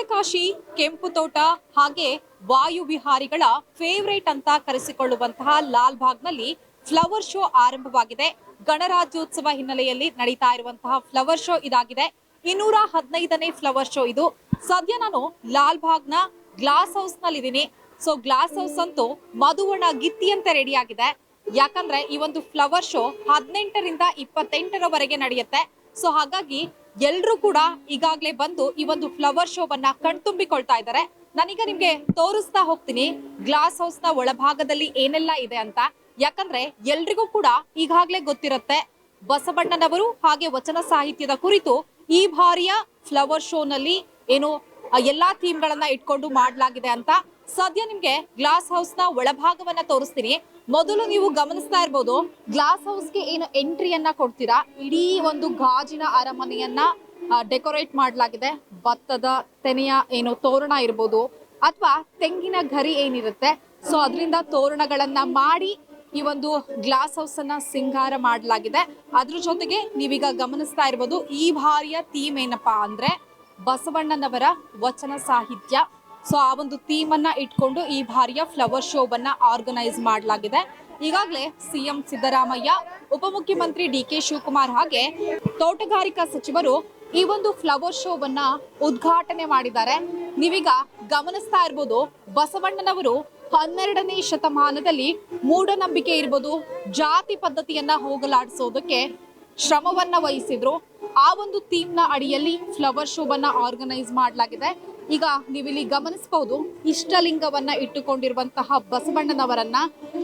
ಸಸ್ಯಕಾಶಿ ಕೆಂಪು ತೋಟ ಹಾಗೆ ವಾಯು ವಿಹಾರಿಗಳ ಫೇವರೇಟ್ ಅಂತ ಕರೆಸಿಕೊಳ್ಳುವಂತಹ ಲಾಲ್ ಬಾಗ್ನಲ್ಲಿ ಫ್ಲವರ್ ಶೋ ಆರಂಭವಾಗಿದೆ. ಗಣರಾಜ್ಯೋತ್ಸವ ಹಿನ್ನೆಲೆಯಲ್ಲಿ ನಡೀತಾ ಇರುವಂತಹ ಫ್ಲವರ್ ಶೋ ಇದಾಗಿದೆ. ಇನ್ನೂರ ಹದಿನೈದನೇ ಫ್ಲವರ್ ಶೋ ಇದು. ಸದ್ಯ ನಾನು ಲಾಲ್ ಬಾಗ್ನ ಗ್ಲಾಸ್ ಹೌಸ್ನಲ್ಲಿ ಇದೀನಿ ಸೊ ಗ್ಲಾಸ್ ಹೌಸ್ ಅಂತೂ ಮಧುವಣ ಗಿತ್ತಿಯಂತೆ ರೆಡಿ ಆಗಿದೆ. ಯಾಕಂದ್ರೆ ಈ ಒಂದು ಫ್ಲವರ್ ಶೋ ಹದಿನೆಂಟರಿಂದ ಇಪ್ಪತ್ತೆಂಟರವರೆಗೆ ನಡೆಯುತ್ತೆ. ಸೊ ಹಾಗಾಗಿ ಎಲ್ರೂ ಕೂಡ ಈಗಾಗಲೇ ಬಂದು ಈ ಒಂದು ಫ್ಲವರ್ ಶೋವನ್ನ ಕಣ್ತುಂಬಿಕೊಳ್ತಾ ಇದ್ದಾರೆ. ನಾನೀಗ ನಿಮ್ಗೆ ತೋರಿಸ್ತಾ ಹೋಗ್ತೀನಿ. ಗ್ಲಾಸ್ ಹೌಸ್ನ ಒಳಭಾಗದಲ್ಲಿ ಏನೆಲ್ಲ ಇದೆ ಅಂತ. ಯಾಕಂದ್ರೆ ಎಲ್ರಿಗೂ ಕೂಡ ಈಗಾಗ್ಲೇ ಗೊತ್ತಿರುತ್ತೆ, ಬಸವಣ್ಣನವರು ಹಾಗೆ ವಚನ ಸಾಹಿತ್ಯದ ಕುರಿತು ಈ ಬಾರಿಯ ಫ್ಲವರ್ ಶೋನಲ್ಲಿ ಏನು ಎಲ್ಲಾ ಥೀಮ್ ಗಳನ್ನ ಇಟ್ಕೊಂಡು ಮಾಡಲಾಗಿದೆ ಅಂತ. ಸದ್ಯ ನಿಮ್ಗೆ ಗ್ಲಾಸ್ ಹೌಸ್ನ ಒಳಭಾಗವನ್ನ ತೋರಿಸ್ತೀನಿ. ಮೊದಲು ನೀವು ಗಮನಿಸ್ತಾ ಇರ್ಬೋದು ಗ್ಲಾಸ್ ಹೌಸ್ಗೆ ಏನು ಎಂಟ್ರಿಯನ್ನ ಕೊಡ್ತೀರಾ? ಇಡೀ ಒಂದು ಗಾಜಿನ ಅರಮನೆಯನ್ನ ಡೆಕೋರೇಟ್ ಮಾಡಲಾಗಿದೆ. ಭತ್ತದ ತೆನೆಯ ಏನು ತೋರಣ ಇರ್ಬೋದು, ಅಥವಾ ತೆಂಗಿನ ಗರಿ ಏನಿರುತ್ತೆ. ಸೊ ಅದರಿಂದ ತೋರಣಗಳನ್ನ ಮಾಡಿ ಈ ಒಂದು ಗ್ಲಾಸ್ ಹೌಸ್ ಅನ್ನ ಸಿಂಗಾರ ಮಾಡಲಾಗಿದೆ. ಅದ್ರ ಜೊತೆಗೆ ನೀವೀಗ ಗಮನಿಸ್ತಾ ಇರ್ಬೋದು, ಈ ಬಾರಿಯ ಥೀಮ್ ಏನಪ್ಪಾ ಅಂದ್ರೆ ಬಸವಣ್ಣನವರ ವಚನ ಸಾಹಿತ್ಯ. ಸೊ, ಆ ಒಂದು ಥೀಮ್ ಅನ್ನ ಇಟ್ಕೊಂಡು ಈ ಬಾರಿಯ ಫ್ಲವರ್ ಶೋವನ್ನ ಆರ್ಗನೈಸ್ ಮಾಡಲಾಗಿದೆ. ಈಗಾಗಲೇ ಸಿಎಂ ಸಿದ್ದರಾಮಯ್ಯ, ಉಪಮುಖ್ಯಮಂತ್ರಿ ಡಿ ಕೆ ಶಿವಕುಮಾರ್ ಹಾಗೆ ತೋಟಗಾರಿಕಾ ಸಚಿವರು ಈ ಒಂದು ಫ್ಲವರ್ ಶೋವನ್ನ ಉದ್ಘಾಟನೆ ಮಾಡಿದ್ದಾರೆ. ನೀವೀಗ ಗಮನಿಸ್ತಾ ಇರ್ಬೋದು, ಬಸವಣ್ಣನವರು ಹನ್ನೆರಡನೇ ಶತಮಾನದಲ್ಲಿ ಮೂಢನಂಬಿಕೆ ಇರ್ಬೋದು, ಜಾತಿ ಪದ್ಧತಿಯನ್ನ ಹೋಗಲಾಡಿಸೋದಕ್ಕೆ ಶ್ರಮವನ್ನ ವಹಿಸಿದ್ರು. ಆ ಒಂದು ಥೀಮ್ನ ಅಡಿಯಲ್ಲಿ ಫ್ಲವರ್ ಶೋವನ್ನ ಆರ್ಗನೈಸ್ ಮಾಡಲಾಗಿದೆ. ಈಗ ನೀವಿಲ್ಲಿ ಗಮನಿಸಬಹುದು ಇಷ್ಟಲಿಂಗವನ್ನ ಇಟ್ಟುಕೊಂಡಿರುವಂತಹ ಬಸವಣ್ಣನವರನ್ನ.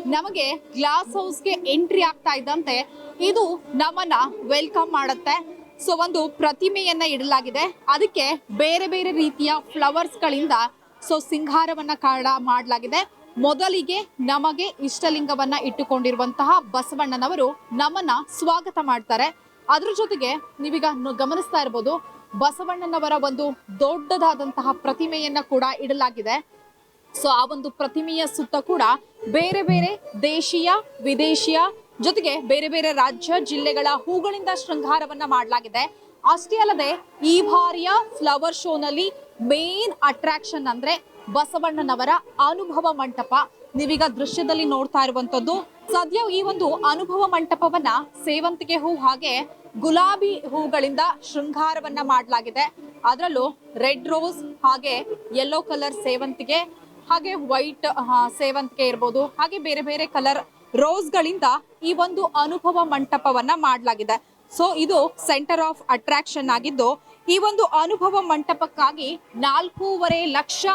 ನಮಗೆ ಗ್ಲಾಸ್ ಹೌಸ್ಗೆ ಎಂಟ್ರಿ ಆಗ್ತಾ ಇದ್ದಂತೆ, ಇದು ನಮ್ಮನ್ನ ವೆಲ್ಕಮ್ ಮಾಡುತ್ತೆ. ಸೊ ಒಂದು ಪ್ರತಿಮೆಯನ್ನ ಇಡಲಾಗಿದೆ. ಅದಕ್ಕೆ ಬೇರೆ ಬೇರೆ ರೀತಿಯ ಫ್ಲವರ್ಸ್ ಗಳಿಂದ ಸೊ ಸಿಂಗಾರವನ್ನ ಕಾರಣ ಮಾಡಲಾಗಿದೆ. ಮೊದಲಿಗೆ ನಮಗೆ ಇಷ್ಟಲಿಂಗವನ್ನ ಇಟ್ಟುಕೊಂಡಿರುವಂತಹ ಬಸವಣ್ಣನವರು ನಮ್ಮನ್ನ ಸ್ವಾಗತ ಮಾಡ್ತಾರೆ. ಅದ್ರ ಜೊತೆಗೆ ನೀವೀಗ ಗಮನಿಸ್ತಾ ಇರ್ಬೋದು, ಬಸವಣ್ಣನವರ ಒಂದು ದೊಡ್ಡದಾದಂತಹ ಪ್ರತಿಮೆಯನ್ನ ಕೂಡ ಇಡಲಾಗಿದೆ. ಸೊ, ಆ ಒಂದು ಪ್ರತಿಮೆಯ ಸುತ್ತ ಕೂಡ ಬೇರೆ ಬೇರೆ ದೇಶೀಯ, ವಿದೇಶಿಯ, ಜೊತೆಗೆ ಬೇರೆ ಬೇರೆ ರಾಜ್ಯ, ಜಿಲ್ಲೆಗಳ ಹೂಗಳಿಂದ ಶೃಂಗಾರವನ್ನ ಮಾಡಲಾಗಿದೆ. ಅಷ್ಟೇ ಅಲ್ಲದೆ, ಈ ಬಾರಿಯ ಫ್ಲವರ್ ಶೋನಲ್ಲಿ ಮೇನ್ ಅಟ್ರಾಕ್ಷನ್ ಅಂದ್ರೆ ಬಸವಣ್ಣನವರ ಅನುಭವ ಮಂಟಪ. ನೀವೀಗ ದೃಶ್ಯದಲ್ಲಿ ನೋಡ್ತಾ ಇರುವಂತದ್ದು ಸದ್ಯ ಈ ಒಂದು ಅನುಭವ ಮಂಟಪವನ್ನ ಸೇವಂತಿಗೆ ಹೂ ಹಾಗೆ ಗುಲಾಬಿ ಹೂಗಳಿಂದ ಶೃಂಗಾರವನ್ನ ಮಾಡಲಾಗಿದೆ. ಅದರಲ್ಲೂ ರೆಡ್ ರೋಸ್ ಹಾಗೆ ಯೆಲ್ಲೋ ಕಲರ್ ಸೇವಂತಿಗೆ, ಹಾಗೆ ವೈಟ್ ಸೇವಂತಿಗೆ ಇರ್ಬೋದು, ಹಾಗೆ ಬೇರೆ ಬೇರೆ ಕಲರ್ ರೋಸ್ ಗಳಿಂದ ಈ ಒಂದು ಅನುಭವ ಮಂಟಪವನ್ನ ಮಾಡಲಾಗಿದೆ. ಸೊ ಇದು ಸೆಂಟರ್ ಆಫ್ ಅಟ್ರಾಕ್ಷನ್ ಆಗಿದ್ದು, ಈ ಒಂದು ಅನುಭವ ಮಂಟಪಕ್ಕಾಗಿ ನಾಲ್ಕೂವರೆ ಲಕ್ಷ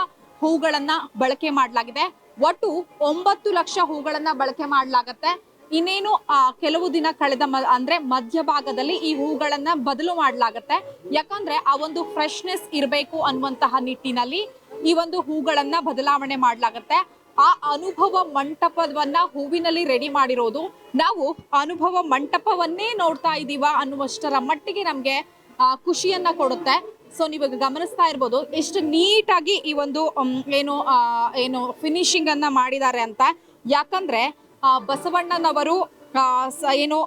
ಹೂಗಳನ್ನ ಬಳಕೆ ಮಾಡಲಾಗಿದೆ. ಒಟ್ಟು ಒಂಬತ್ತು ಲಕ್ಷ ಹೂಗಳನ್ನ ಬಳಕೆ ಮಾಡಲಾಗತ್ತೆ. ಇನ್ನೇನು ಕೆಲವು ದಿನ ಕಳೆದ ಮ- ಅಂದ್ರೆ ಮಧ್ಯಭಾಗದಲ್ಲಿ ಈ ಹೂಗಳನ್ನ ಬದಲು ಮಾಡಲಾಗತ್ತೆ. ಯಾಕಂದ್ರೆ ಆ ಒಂದು ಫ್ರೆಶ್ನೆಸ್ ಇರಬೇಕು ಅನ್ನುವಂತಹ ನಿಟ್ಟಿನಲ್ಲಿ ಈ ಒಂದು ಹೂಗಳನ್ನ ಬದಲಾವಣೆ ಮಾಡಲಾಗತ್ತೆ. ಆ ಅನುಭವ ಮಂಟಪವನ್ನ ಹೂವಿನಲ್ಲಿ ರೆಡಿ ಮಾಡಿರೋದು, ನಾವು ಅನುಭವ ಮಂಟಪವನ್ನೇ ನೋಡ್ತಾ ಇದ್ದೀವ ಅನ್ನುವಷ್ಟರ ಮಟ್ಟಿಗೆ ನಮ್ಗೆ ಖುಷಿಯನ್ನ ಕೊಡುತ್ತೆ. ಸೊ ನೀವು ಗಮನಿಸ್ತಾ ಇರ್ಬೋದು ಎಷ್ಟು ನೀಟಾಗಿ ಈ ಒಂದು ಏನು ಏನು ಫಿನಿಶಿಂಗ್ ಅನ್ನ ಮಾಡಿದ್ದಾರೆ ಅಂತ. ಯಾಕಂದ್ರೆ ಬಸವಣ್ಣನವರು ಏನು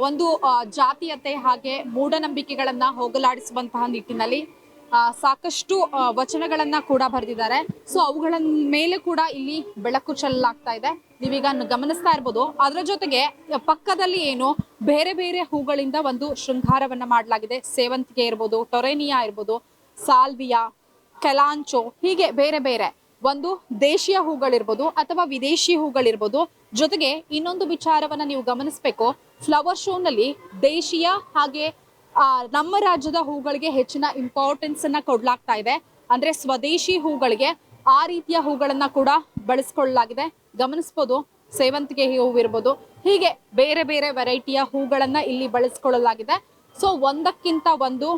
ಒಂದು ಜಾತಿಯತೆ ಹಾಗೆ ಮೂಢನಂಬಿಕೆಗಳನ್ನ ಹೋಗಲಾಡಿಸುವಂತಹ ನಿಟ್ಟಿನಲ್ಲಿ ಸಾಕಷ್ಟು ವಚನಗಳನ್ನ ಕೂಡ ಬರೆದಿದ್ದಾರೆ. ಸೊ ಅವುಗಳ ಮೇಲೆ ಕೂಡ ಇಲ್ಲಿ ಬೆಳಕು ಚೆಲ್ಲಲಾಗ್ತಾ ಇದೆ. ನೀವೀಗ ಗಮನಿಸ್ತಾ ಇರ್ಬೋದು. ಅದರ ಜೊತೆಗೆ, ಪಕ್ಕದಲ್ಲಿ ಏನು, ಬೇರೆ ಬೇರೆ ಹೂಗಳಿಂದ ಒಂದು ಶೃಂಗಾರವನ್ನ ಮಾಡಲಾಗಿದೆ. ಸೇವಂತಿಗೆ ಇರ್ಬೋದು, ಟೊರೆನಿಯಾ ಇರ್ಬೋದು, ಸಾಲ್ವಿಯಾ, ಕೆಲಾಂಚೋ, ಹೀಗೆ ಬೇರೆ ಬೇರೆ. ಒಂದು ದೇಶೀಯ ಹೂಗಳಿರ್ಬೋದು ಅಥವಾ ವಿದೇಶಿ ಹೂಗಳಿರ್ಬೋದು. ಜೊತೆಗೆ ಇನ್ನೊಂದು ವಿಚಾರವನ್ನ ನೀವು ಗಮನಿಸ್ಬೇಕು. ಫ್ಲವರ್ ಶೋನಲ್ಲಿ ದೇಶೀಯ ಹಾಗೆ ನಮ್ಮ ರಾಜ್ಯದ ಹೂಗಳಿಗೆ ಹೆಚ್ಚಿನ ಇಂಪಾರ್ಟೆನ್ಸ್ ಅನ್ನ ಕೊಡ್ಲಾಗ್ತಾ ಇದೆ. ಅಂದ್ರೆ ಸ್ವದೇಶಿ ಹೂಗಳಿಗೆ ಆ ರೀತಿಯ ಹೂಗಳನ್ನ ಕೂಡ ಬಳಸ್ಕೊಳ್ಳಲಾಗಿದೆ. ಗಮನಿಸ್ಬೋದು, ಸೇವಂತಿಗೆ ಹೂವಿರ್ಬೋದು ಹೀಗೆ ಬೇರೆ ಬೇರೆ ವೆರೈಟಿಯ ಹೂಗಳನ್ನ ಇಲ್ಲಿ ಬಳಸ್ಕೊಳ್ಳಲಾಗಿದೆ. ಸೊ ಒಂದಕ್ಕಿಂತ ಒಂದು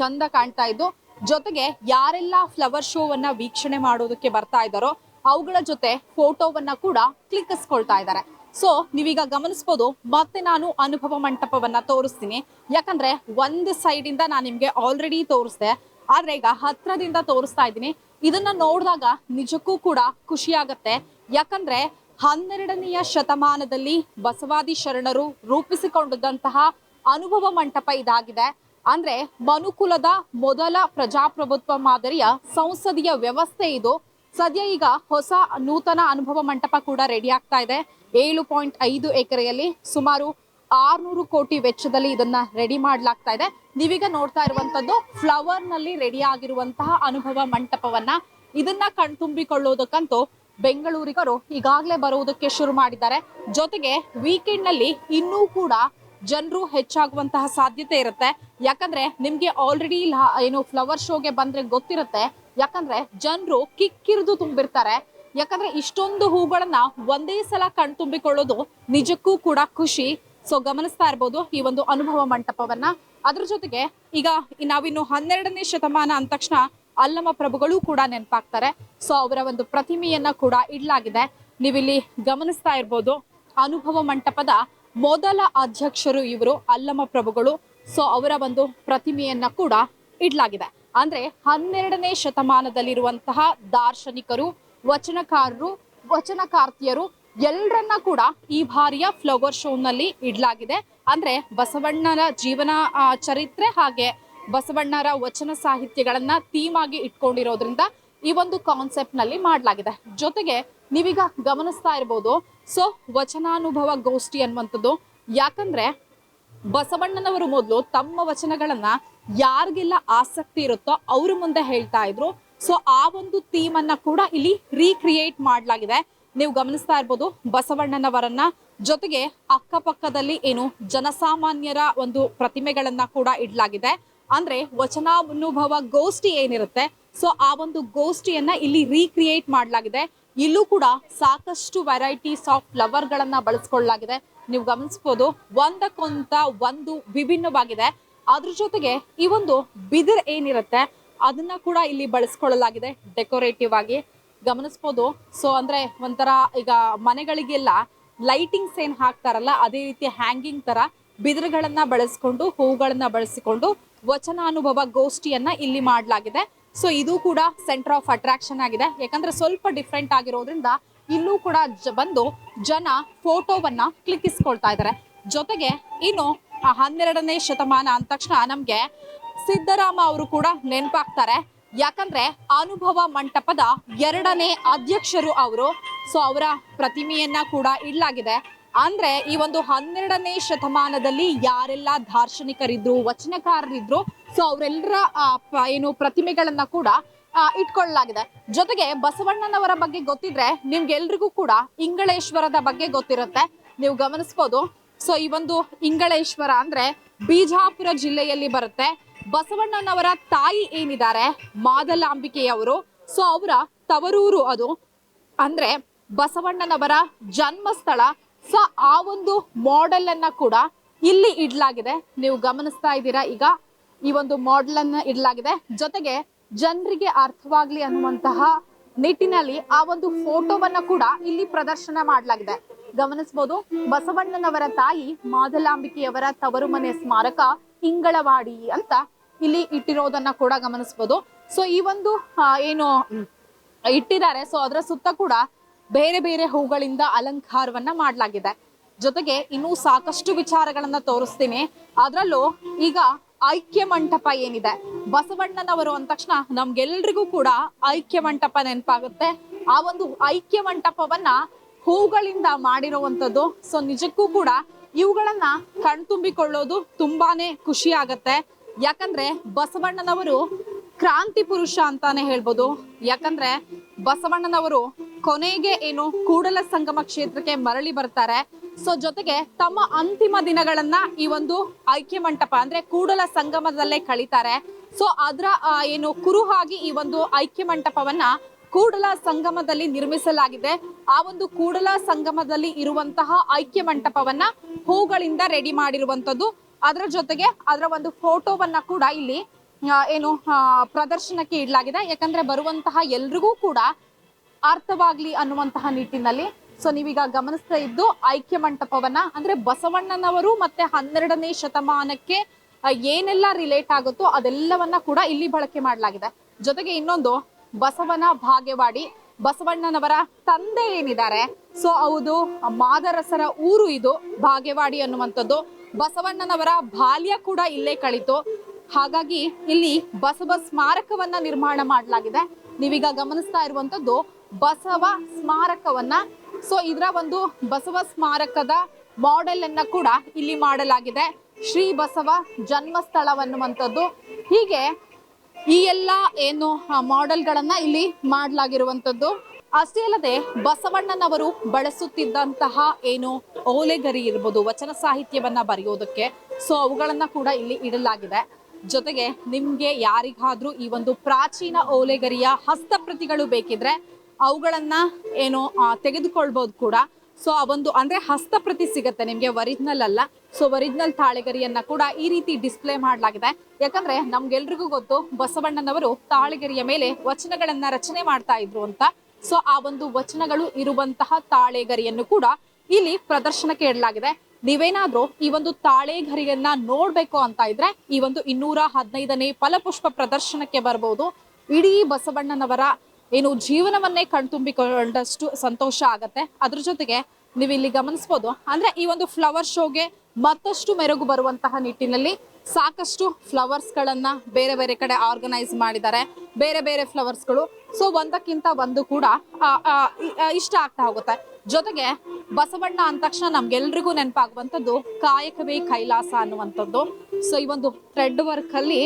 ಚಂದ ಕಾಣ್ತಾ ಇದ್ದು, ಜೊತೆಗೆ ಯಾರೆಲ್ಲ ಫ್ಲವರ್ ಶೋವನ್ನ ವೀಕ್ಷಣೆ ಮಾಡೋದಕ್ಕೆ ಬರ್ತಾ ಇದ್ದಾರೋ, ಅವುಗಳ ಜೊತೆ ಫೋಟೋವನ್ನ ಕೂಡ ಕ್ಲಿಕ್ಕಿಸ್ಕೊಳ್ತಾ ಇದ್ದಾರೆ. ಸೊ ನೀವೀಗ ಗಮನಿಸ್ಬೋದು, ಮತ್ತೆ ನಾನು ಅನುಭವ ಮಂಟಪವನ್ನ ತೋರಿಸ್ತೀನಿ. ಯಾಕಂದ್ರೆ ಒಂದು ಸೈಡ್ ಇಂದ ನಾನು ನಿಮ್ಗೆ ಆಲ್ರೆಡಿ ತೋರಿಸ್ದೆ. ಆದ್ರೆ ಈಗ ಹತ್ರದಿಂದ ತೋರಿಸ್ತಾ ಇದ್ದೀನಿ. ಇದನ್ನ ನೋಡಿದಾಗ ನಿಜಕ್ಕೂ ಕೂಡ ಖುಷಿ ಆಗತ್ತೆ. ಯಾಕಂದ್ರೆ ಹನ್ನೆರಡನೆಯ ಶತಮಾನದಲ್ಲಿ ಬಸವಾದಿ ಶರಣರು ರೂಪಿಸಿಕೊಂಡಿದ್ದಂತಹ ಅನುಭವ ಮಂಟಪ ಇದಾಗಿದೆ. ಅಂದ್ರೆ ಮನುಕುಲದ ಮೊದಲ ಪ್ರಜಾಪ್ರಭುತ್ವ ಮಾದರಿಯ ಸಂಸದೀಯ ವ್ಯವಸ್ಥೆ ಇದು. ಸದ್ಯ ಈಗ ಹೊಸ ನೂತನ ಅನುಭವ ಮಂಟಪ ಕೂಡ ರೆಡಿ ಆಗ್ತಾ ಇದೆ. ಏಳು ಪಾಯಿಂಟ್ ಐದು ಎಕರೆಯಲ್ಲಿ ಸುಮಾರು ಆರ್ನೂರು ಕೋಟಿ ವೆಚ್ಚದಲ್ಲಿ ಇದನ್ನ ರೆಡಿ ಮಾಡಲಾಗ್ತಾ ಇದೆ. ನೀವೀಗ ನೋಡ್ತಾ ಇರುವಂತದ್ದು ಫ್ಲವರ್ನಲ್ಲಿ ರೆಡಿ ಆಗಿರುವಂತಹ ಅನುಭವ ಮಂಟಪವನ್ನ ಇದನ್ನ ಕಣ್ತುಂಬಿಕೊಳ್ಳೋದಕ್ಕಂತೂ ಬೆಂಗಳೂರಿಗರು ಈಗಾಗಲೇ ಬರುವುದಕ್ಕೆ ಶುರು ಮಾಡಿದ್ದಾರೆ. ಜೊತೆಗೆ ವೀಕೆಂಡ್ನಲ್ಲಿ ಇನ್ನೂ ಕೂಡ ಜನರು ಹೆಚ್ಚಾಗುವಂತಹ ಸಾಧ್ಯತೆ ಇರುತ್ತೆ. ಯಾಕಂದ್ರೆ ನಿಮ್ಗೆ ಆಲ್ರೆಡಿ ಏನು ಫ್ಲವರ್ ಶೋಗೆ ಬಂದ್ರೆ ಗೊತ್ತಿರುತ್ತೆ. ಯಾಕಂದ್ರೆ ಜನರು ಕಿಕ್ಕಿರಿದು ತುಂಬಿರ್ತಾರೆ. ಯಾಕಂದ್ರೆ ಇಷ್ಟೊಂದು ಹೂಗಳನ್ನ ಒಂದೇ ಸಲ ಕಣ್ತುಂಬಿಕೊಳ್ಳೋದು ನಿಜಕ್ಕೂ ಕೂಡ ಖುಷಿ. ಸೊ ಗಮನಿಸ್ತಾ ಇರ್ಬೋದು ಈ ಒಂದು ಅನುಭವ ಮಂಟಪವನ್ನ. ಅದ್ರ ಜೊತೆಗೆ ಈಗ ನಾವಿನ್ನು ಹನ್ನೆರಡನೇ ಶತಮಾನ ಅಂದ ತಕ್ಷಣ ಅಲ್ಲಮ ಪ್ರಭುಗಳು ಕೂಡ ನೆನಪಾಗ್ತಾರೆ. ಸೊ ಅವರ ಒಂದು ಪ್ರತಿಮೆಯನ್ನ ಕೂಡ ಇಡ್ಲಾಗಿದೆ. ನೀವಿಲ್ಲಿ ಗಮನಿಸ್ತಾ ಇರ್ಬೋದು ಅನುಭವ ಮಂಟಪದ ಮೊದಲ ಅಧ್ಯಕ್ಷರು ಇವರು ಅಲ್ಲಮ ಪ್ರಭುಗಳು. ಸೊ ಅವರ ಒಂದು ಪ್ರತಿಮೆಯನ್ನ ಕೂಡ ಇಡ್ಲಾಗಿದೆ. ಅಂದ್ರೆ ಹನ್ನೆರಡನೇ ಶತಮಾನದಲ್ಲಿರುವಂತಹ ದಾರ್ಶನಿಕರು ವಚನಕಾರರು, ವಚನಕಾರ್ತಿಯರು ಎಲ್ಲರನ್ನ ಕೂಡ ಈ ಬಾರಿಯ ಫ್ಲವರ್ ಶೋನಲ್ಲಿ ಇಡಲಾಗಿದೆ. ಅಂದ್ರೆ ಬಸವಣ್ಣನ ಜೀವನ ಚರಿತ್ರೆ ಹಾಗೆ ಬಸವಣ್ಣರ ವಚನ ಸಾಹಿತ್ಯಗಳನ್ನ ಥೀಮ್ ಆಗಿ ಇಟ್ಕೊಂಡಿರೋದ್ರಿಂದ ಈ ಒಂದು ಕಾನ್ಸೆಪ್ಟ್ನಲ್ಲಿ ಮಾಡಲಾಗಿದೆ. ಜೊತೆಗೆ ನೀವೀಗ ಗಮನಿಸ್ತಾ ಇರ್ಬೋದು, ಸೊ ವಚನಾನುಭವ ಗೋಷ್ಠಿ ಅನ್ನುವಂಥದ್ದು ಯಾಕಂದ್ರೆ ಬಸವಣ್ಣನವರು ಮೊದಲು ತಮ್ಮ ವಚನಗಳನ್ನ ಯಾರಿಗೆಲ್ಲ ಆಸಕ್ತಿ ಇರುತ್ತೋ ಅವ್ರ ಮುಂದೆ ಹೇಳ್ತಾ ಇದ್ರು. ಸೊ ಆ ಒಂದು ಥೀಮ್ ಅನ್ನ ಕೂಡ ಇಲ್ಲಿ ರೀಕ್ರಿಯೇಟ್ ಮಾಡಲಾಗಿದೆ. ನೀವು ಗಮನಿಸ್ತಾ ಇರ್ಬೋದು ಬಸವಣ್ಣನವರನ್ನ. ಜೊತೆಗೆ ಅಕ್ಕಪಕ್ಕದಲ್ಲಿ ಏನು ಜನಸಾಮಾನ್ಯರ ಒಂದು ಪ್ರತಿಮೆಗಳನ್ನ ಕೂಡ ಇಡಲಾಗಿದೆ. ಅಂದ್ರೆ ವಚನಾನುಭವ ಗೋಷ್ಠಿ ಏನಿರುತ್ತೆ, ಸೊ ಆ ಒಂದು ಗೋಷ್ಠಿಯನ್ನ ಇಲ್ಲಿ ರೀಕ್ರಿಯೇಟ್ ಮಾಡಲಾಗಿದೆ. ಇಲ್ಲೂ ಕೂಡ ಸಾಕಷ್ಟು ವೆರೈಟೀಸ್ ಆಫ್ ಫ್ಲವರ್ ಗಳನ್ನ ಬಳಸ್ಕೊಳ್ಳಲಾಗಿದೆ. ನೀವು ಗಮನಿಸಬಹುದು ಒಂದಕ್ಕೊಂತ ಒಂದು ವಿಭಿನ್ನವಾಗಿದೆ. ಅದ್ರ ಜೊತೆಗೆ ಈ ಒಂದು ಬಿದಿರ್ ಏನಿರುತ್ತೆ ಅದನ್ನ ಕೂಡ ಇಲ್ಲಿ ಬಳಸ್ಕೊಳ್ಳಲಾಗಿದೆ ಡೆಕೋರೇಟಿವ್ ಆಗಿ. ಗಮನಿಸ್ಬೋದು. ಸೊ ಅಂದ್ರೆ ಒಂಥರ ಈಗ ಮನೆಗಳಿಗೆಲ್ಲ ಲೈಟಿಂಗ್ಸ್ ಏನ್ ಹಾಕ್ತಾರಲ್ಲ, ಅದೇ ರೀತಿ ಹ್ಯಾಂಗಿಂಗ್ ತರ ಬಿದಿರುಗಳನ್ನ ಬಳಸ್ಕೊಂಡು, ಹೂಗಳನ್ನ ಬಳಸಿಕೊಂಡು ವಚನಾನುಭವ ಗೋಷ್ಠಿಯನ್ನ ಇಲ್ಲಿ ಮಾಡಲಾಗಿದೆ. ಸೊ ಇದು ಕೂಡ ಸೆಂಟರ್ ಆಫ್ ಅಟ್ರಾಕ್ಷನ್ ಆಗಿದೆ. ಯಾಕಂದ್ರೆ ಸ್ವಲ್ಪ ಡಿಫ್ರೆಂಟ್ ಆಗಿರೋದ್ರಿಂದ ಇಲ್ಲೂ ಕೂಡ ಬಂದು ಜನ ಫೋಟೋವನ್ನ ಕ್ಲಿಕ್ಕಿಸ್ಕೊಳ್ತಾ ಇದ್ದಾರೆ. ಜೊತೆಗೆ ಇನ್ನು ಹನ್ನೆರಡನೇ ಶತಮಾನ ಅಂದ ತಕ್ಷಣ ನಮ್ಗೆ ಸಿದ್ದರಾಮ ಅವರು ಕೂಡ ನೆನಪಾಗ್ತಾರೆ. ಯಾಕಂದ್ರೆ ಅನುಭವ ಮಂಟಪದ ಎರಡನೇ ಅಧ್ಯಕ್ಷರು ಅವರು, ಸೊ ಅವರ ಪ್ರತಿಮೆಯನ್ನ ಕೂಡ ಇಡಲಾಗಿದೆ. ಅಂದ್ರೆ ಈ ಒಂದು ಹನ್ನೆರಡನೇ ಶತಮಾನದಲ್ಲಿ ಯಾರೆಲ್ಲ ದಾರ್ಶನಿಕರಿದ್ರು, ವಚನಕಾರರಿದ್ರು, ಸೊ ಅವರೆಲ್ಲರ ಏನು ಪ್ರತಿಮೆಗಳನ್ನ ಕೂಡ ಇಟ್ಕೊಳ್ಳಲಾಗಿದೆ. ಜೊತೆಗೆ ಬಸವಣ್ಣನವರ ಬಗ್ಗೆ ಗೊತ್ತಿದ್ರೆ ನಿಮ್ಗೆಲ್ರಿಗೂ ಕೂಡ ಇಂಗಳೇಶ್ವರದ ಬಗ್ಗೆ ಗೊತ್ತಿರುತ್ತೆ. ನೀವು ಗಮನಿಸ್ಬೋದು. ಸೊ ಈ ಒಂದು ಇಂಗಳೇಶ್ವರ ಅಂದ್ರೆ ಬಿಜಾಪುರ ಜಿಲ್ಲೆಯಲ್ಲಿ ಬರುತ್ತೆ. ಬಸವಣ್ಣನವರ ತಾಯಿ ಏನಿದ್ದಾರೆ? ಮಾದಲಾಂಬಿಕೆಯವರು. ಸೊ ಅವರ ತವರೂರು ಅದು. ಅಂದ್ರೆ ಬಸವಣ್ಣನವರ ಜನ್ಮಸ್ಥಳ. ಸೊ ಆ ಒಂದು ಮಾಡೆಲ್ ಅನ್ನ ಕೂಡ ಇಲ್ಲಿ ಇಡ್ಲಾಗಿದೆ. ನೀವು ಗಮನಿಸ್ತಾ ಇದ್ದೀರಾ ಈಗ? ಈ ಒಂದು ಮಾಡೆಲ್ ಅನ್ನ ಇಡ್ಲಾಗಿದೆ. ಜೊತೆಗೆ ಜನರಿಗೆ ಅರ್ಥವಾಗ್ಲಿ ಅನ್ನುವಂತಹ ನಿಟ್ಟಿನಲ್ಲಿ ಆ ಒಂದು ಫೋಟೋವನ್ನ ಕೂಡ ಇಲ್ಲಿ ಪ್ರದರ್ಶನ ಮಾಡಲಾಗಿದೆ. ಗಮನಿಸಬಹುದು ಬಸವಣ್ಣನವರ ತಾಯಿ ಮಾದಲಾಂಬಿಕೆಯವರ ತವರು ಮನೆ ಸ್ಮಾರಕ ಇಂಗಳವಾಡಿ ಅಂತ ಇಲ್ಲಿ ಇಟ್ಟಿರೋದನ್ನ ಕೂಡ ಗಮನಿಸಬಹುದು ಸೊ ಈ ಒಂದು ಏನು, ಇಟ್ಟಿದ್ದಾರೆ. ಸೊ ಅದರ ಸುತ್ತ ಕೂಡ ಬೇರೆ ಬೇರೆ ಹೂಗಳಿಂದ ಅಲಂಕಾರವನ್ನ ಮಾಡಲಾಗಿದೆ. ಜೊತೆಗೆ ಇನ್ನೂ ಸಾಕಷ್ಟು ವಿಚಾರಗಳನ್ನ ತೋರಿಸ್ತೀನಿ. ಅದರಲ್ಲೂ ಈಗ ಐಕ್ಯ ಮಂಟಪ ಏನಿದೆ? ಬಸವಣ್ಣನವರು ಅಂದ ತಕ್ಷಣ ನಮ್ಗೆಲ್ರಿಗೂ ಕೂಡ ಐಕ್ಯ ಮಂಟಪ ನೆನಪಾಗುತ್ತೆ. ಆ ಒಂದು ಐಕ್ಯ ಮಂಟಪವನ್ನ ಹೂಗಳಿಂದ ಮಾಡಿರುವಂತದ್ದು ಸೊ ನಿಜಕ್ಕೂ ಕೂಡ ಇವುಗಳನ್ನ ಕಣ್ತುಂಬಿಕೊಳ್ಳೋದು ತುಂಬಾನೇ ಖುಷಿ ಆಗತ್ತೆ. ಯಾಕಂದ್ರೆ ಬಸವಣ್ಣನವರು ಕ್ರಾಂತಿ ಪುರುಷ ಅಂತಾನೆ ಹೇಳ್ಬೋದು. ಯಾಕಂದ್ರೆ ಬಸವಣ್ಣನವರು ಕೊನೆಗೆ ಏನು ಕೂಡಲ ಸಂಗಮ ಕ್ಷೇತ್ರಕ್ಕೆ ಮರಳಿ ಬರ್ತಾರೆ. ಸೊ ಜೊತೆಗೆ ತಮ್ಮ ಅಂತಿಮ ದಿನಗಳನ್ನ ಈ ಒಂದು ಐಕ್ಯ ಮಂಟಪ ಅಂದ್ರೆ ಕೂಡಲ ಸಂಗಮದಲ್ಲೇ ಕಳೀತಾರೆ. ಸೊ ಅದರ ಏನು ಕುರುಹಾಗಿ ಈ ಒಂದು ಐಕ್ಯ ಮಂಟಪವನ್ನ ಕೂಡಲ ಸಂಗಮದಲ್ಲಿ ನಿರ್ಮಿಸಲಾಗಿದೆ. ಆ ಒಂದು ಕೂಡಲ ಸಂಗಮದಲ್ಲಿ ಇರುವಂತಹ ಐಕ್ಯ ಮಂಟಪವನ್ನ ಹೂಗಳಿಂದ ರೆಡಿ ಮಾಡಿರುವಂತದ್ದು ಅದರ ಜೊತೆಗೆ ಅದರ ಒಂದು ಫೋಟೋವನ್ನ ಕೂಡ ಇಲ್ಲಿ ಏನು ಪ್ರದರ್ಶನಕ್ಕೆ ಇಡಲಾಗಿದೆ. ಯಾಕಂದ್ರೆ ಬರುವಂತಹ ಎಲ್ರಿಗೂ ಕೂಡ ಅರ್ಥವಾಗ್ಲಿ ಅನ್ನುವಂತಹ ನಿಟ್ಟಿನಲ್ಲಿ. ಸೊ ನೀವೀಗ ಗಮನಿಸ್ತಾ ಇದ್ದು ಐಕ್ಯ ಮಂಟಪವನ್ನ, ಅಂದ್ರೆ ಬಸವಣ್ಣನವರು ಮತ್ತೆ ಹನ್ನೆರಡನೇ ಶತಮಾನಕ್ಕೆ ಏನೆಲ್ಲ ರಿಲೇಟ್ ಆಗುತ್ತೋ ಅದೆಲ್ಲವನ್ನ ಕೂಡ ಇಲ್ಲಿ ಬಳಕೆ ಮಾಡಲಾಗಿದೆ. ಜೊತೆಗೆ ಇನ್ನೊಂದು, ಬಸವನ ಭಾಗ್ಯವಾಡಿ, ಬಸವಣ್ಣನವರ ತಂದೆ ಏನಿದ್ದಾರೆ? ಸೊ ಹೌದು, ಮಾದರಸರ ಊರು ಇದು, ಭಾಗ್ಯವಾಡಿ ಅನ್ನುವಂಥದ್ದು. ಬಸವಣ್ಣನವರ ಬಾಲ್ಯ ಕೂಡ ಇಲ್ಲೇ ಕಳಿತು. ಹಾಗಾಗಿ ಇಲ್ಲಿ ಬಸವ ಸ್ಮಾರಕವನ್ನ ನಿರ್ಮಾಣ ಮಾಡಲಾಗಿದೆ. ನೀವೀಗ ಗಮನಿಸ್ತಾ ಇರುವಂತದ್ದು ಬಸವ ಸ್ಮಾರಕವನ್ನ. ಸೊ ಇದರ ಒಂದು ಬಸವ ಸ್ಮಾರಕದ ಮಾಡೆಲ್ ಅನ್ನ ಕೂಡ ಇಲ್ಲಿ ಮಾಡಲಾಗಿದೆ. ಶ್ರೀ ಬಸವ ಜನ್ಮಸ್ಥಳವನ್ನುವಂಥದ್ದು. ಹೀಗೆ ಈ ಎಲ್ಲ ಏನು ಮಾಡೆಲ್ಗಳನ್ನ ಇಲ್ಲಿ ಮಾಡಲಾಗಿರುವಂಥದ್ದು. ಅಷ್ಟೇ ಅಲ್ಲದೆ ಬಸವಣ್ಣನವರು ಬಳಸುತ್ತಿದ್ದಂತಹ ಏನು ಓಲೆಗರಿ ಇರ್ಬೋದು, ವಚನ ಸಾಹಿತ್ಯವನ್ನ ಬರೆಯೋದಕ್ಕೆ ಸೊ ಅವುಗಳನ್ನ ಕೂಡ ಇಲ್ಲಿ ಇಡಲಾಗಿದೆ. ಜೊತೆಗೆ ನಿಮ್ಗೆ ಯಾರಿಗಾದ್ರೂ ಈ ಒಂದು ಪ್ರಾಚೀನ ಓಲೆಗರಿಯ ಹಸ್ತಪ್ರತಿಗಳು ಬೇಕಿದ್ರೆ ಅವುಗಳನ್ನ ಏನು ತೆಗೆದುಕೊಳ್ಬೋದು ಕೂಡ. ಸೊ ಆ ಒಂದು, ಅಂದ್ರೆ ಹಸ್ತಪ್ರತಿ ಸಿಗತ್ತೆ ನಿಮ್ಗೆ, ಒರಿಜಿನಲ್ ಅಲ್ಲ. ಸೊ ಒರಿಜಿನಲ್ ತಾಳೆಗರಿಯನ್ನ ಕೂಡ ಈ ರೀತಿ ಡಿಸ್ಪ್ಲೇ ಮಾಡಲಾಗಿದೆ. ಯಾಕಂದ್ರೆ ನಮ್ಗೆಲ್ರಿಗೂ ಗೊತ್ತು, ಬಸವಣ್ಣನವರು ತಾಳೆಗರಿಯ ಮೇಲೆ ವಚನಗಳನ್ನ ರಚನೆ ಮಾಡ್ತಾ ಇದ್ರು ಅಂತ. ಸೊ ಆ ಒಂದು ವಚನಗಳು ಇರುವಂತಹ ತಾಳೆಗರಿಯನ್ನು ಕೂಡ ಇಲ್ಲಿ ಪ್ರದರ್ಶನಕ್ಕೆ ಇಡಲಾಗಿದೆ. ನೀವೇನಾದ್ರೂ ಈ ಒಂದು ತಾಳೆಗರಿಯನ್ನ ನೋಡ್ಬೇಕು ಅಂತ ಇದ್ರೆ ಈ ಒಂದು ಇನ್ನೂರ ಹದಿನೈದನೇ ಫಲಪುಷ್ಪ ಪ್ರದರ್ಶನಕ್ಕೆ ಬರಬಹುದು ಇಡೀ ಬಸವಣ್ಣನವರ ಏನು ಜೀವನವನ್ನೇ ಕಣ್ತುಂಬಿಕೊಂಡಷ್ಟು ಸಂತೋಷ ಆಗತ್ತೆ. ಅದ್ರ ಜೊತೆಗೆ ನೀವು ಇಲ್ಲಿ ಗಮನಿಸ್ಬೋದು. ಅಂದ್ರೆ ಈ ಒಂದು ಫ್ಲವರ್ ಶೋಗೆ ಮತ್ತಷ್ಟು ಮೆರುಗು ಬರುವಂತಹ ನಿಟ್ಟಿನಲ್ಲಿ ಸಾಕಷ್ಟು ಫ್ಲವರ್ಸ್ ಗಳನ್ನ ಬೇರೆ ಬೇರೆ ಕಡೆ ಆರ್ಗನೈಸ್ ಮಾಡಿದ್ದಾರೆ. ಬೇರೆ ಬೇರೆ ಫ್ಲವರ್ಸ್ಗಳು. ಸೊ ಒಂದಕ್ಕಿಂತ ಒಂದು ಕೂಡ ಇಷ್ಟ ಆಗ್ತಾ ಹೋಗುತ್ತೆ. ಜೊತೆಗೆ ಬಸವಣ್ಣ ಅಂದ ತಕ್ಷಣ ನಮ್ಗೆಲ್ರಿಗೂ ನೆನಪಾಗುವಂಥದ್ದು ಕಾಯಕವೇ ಕೈಲಾಸ ಅನ್ನುವಂಥದ್ದು. ಸೊ ಈ ಒಂದು ಥ್ರೆಡ್ ವರ್ಕ್ ಅಲ್ಲಿ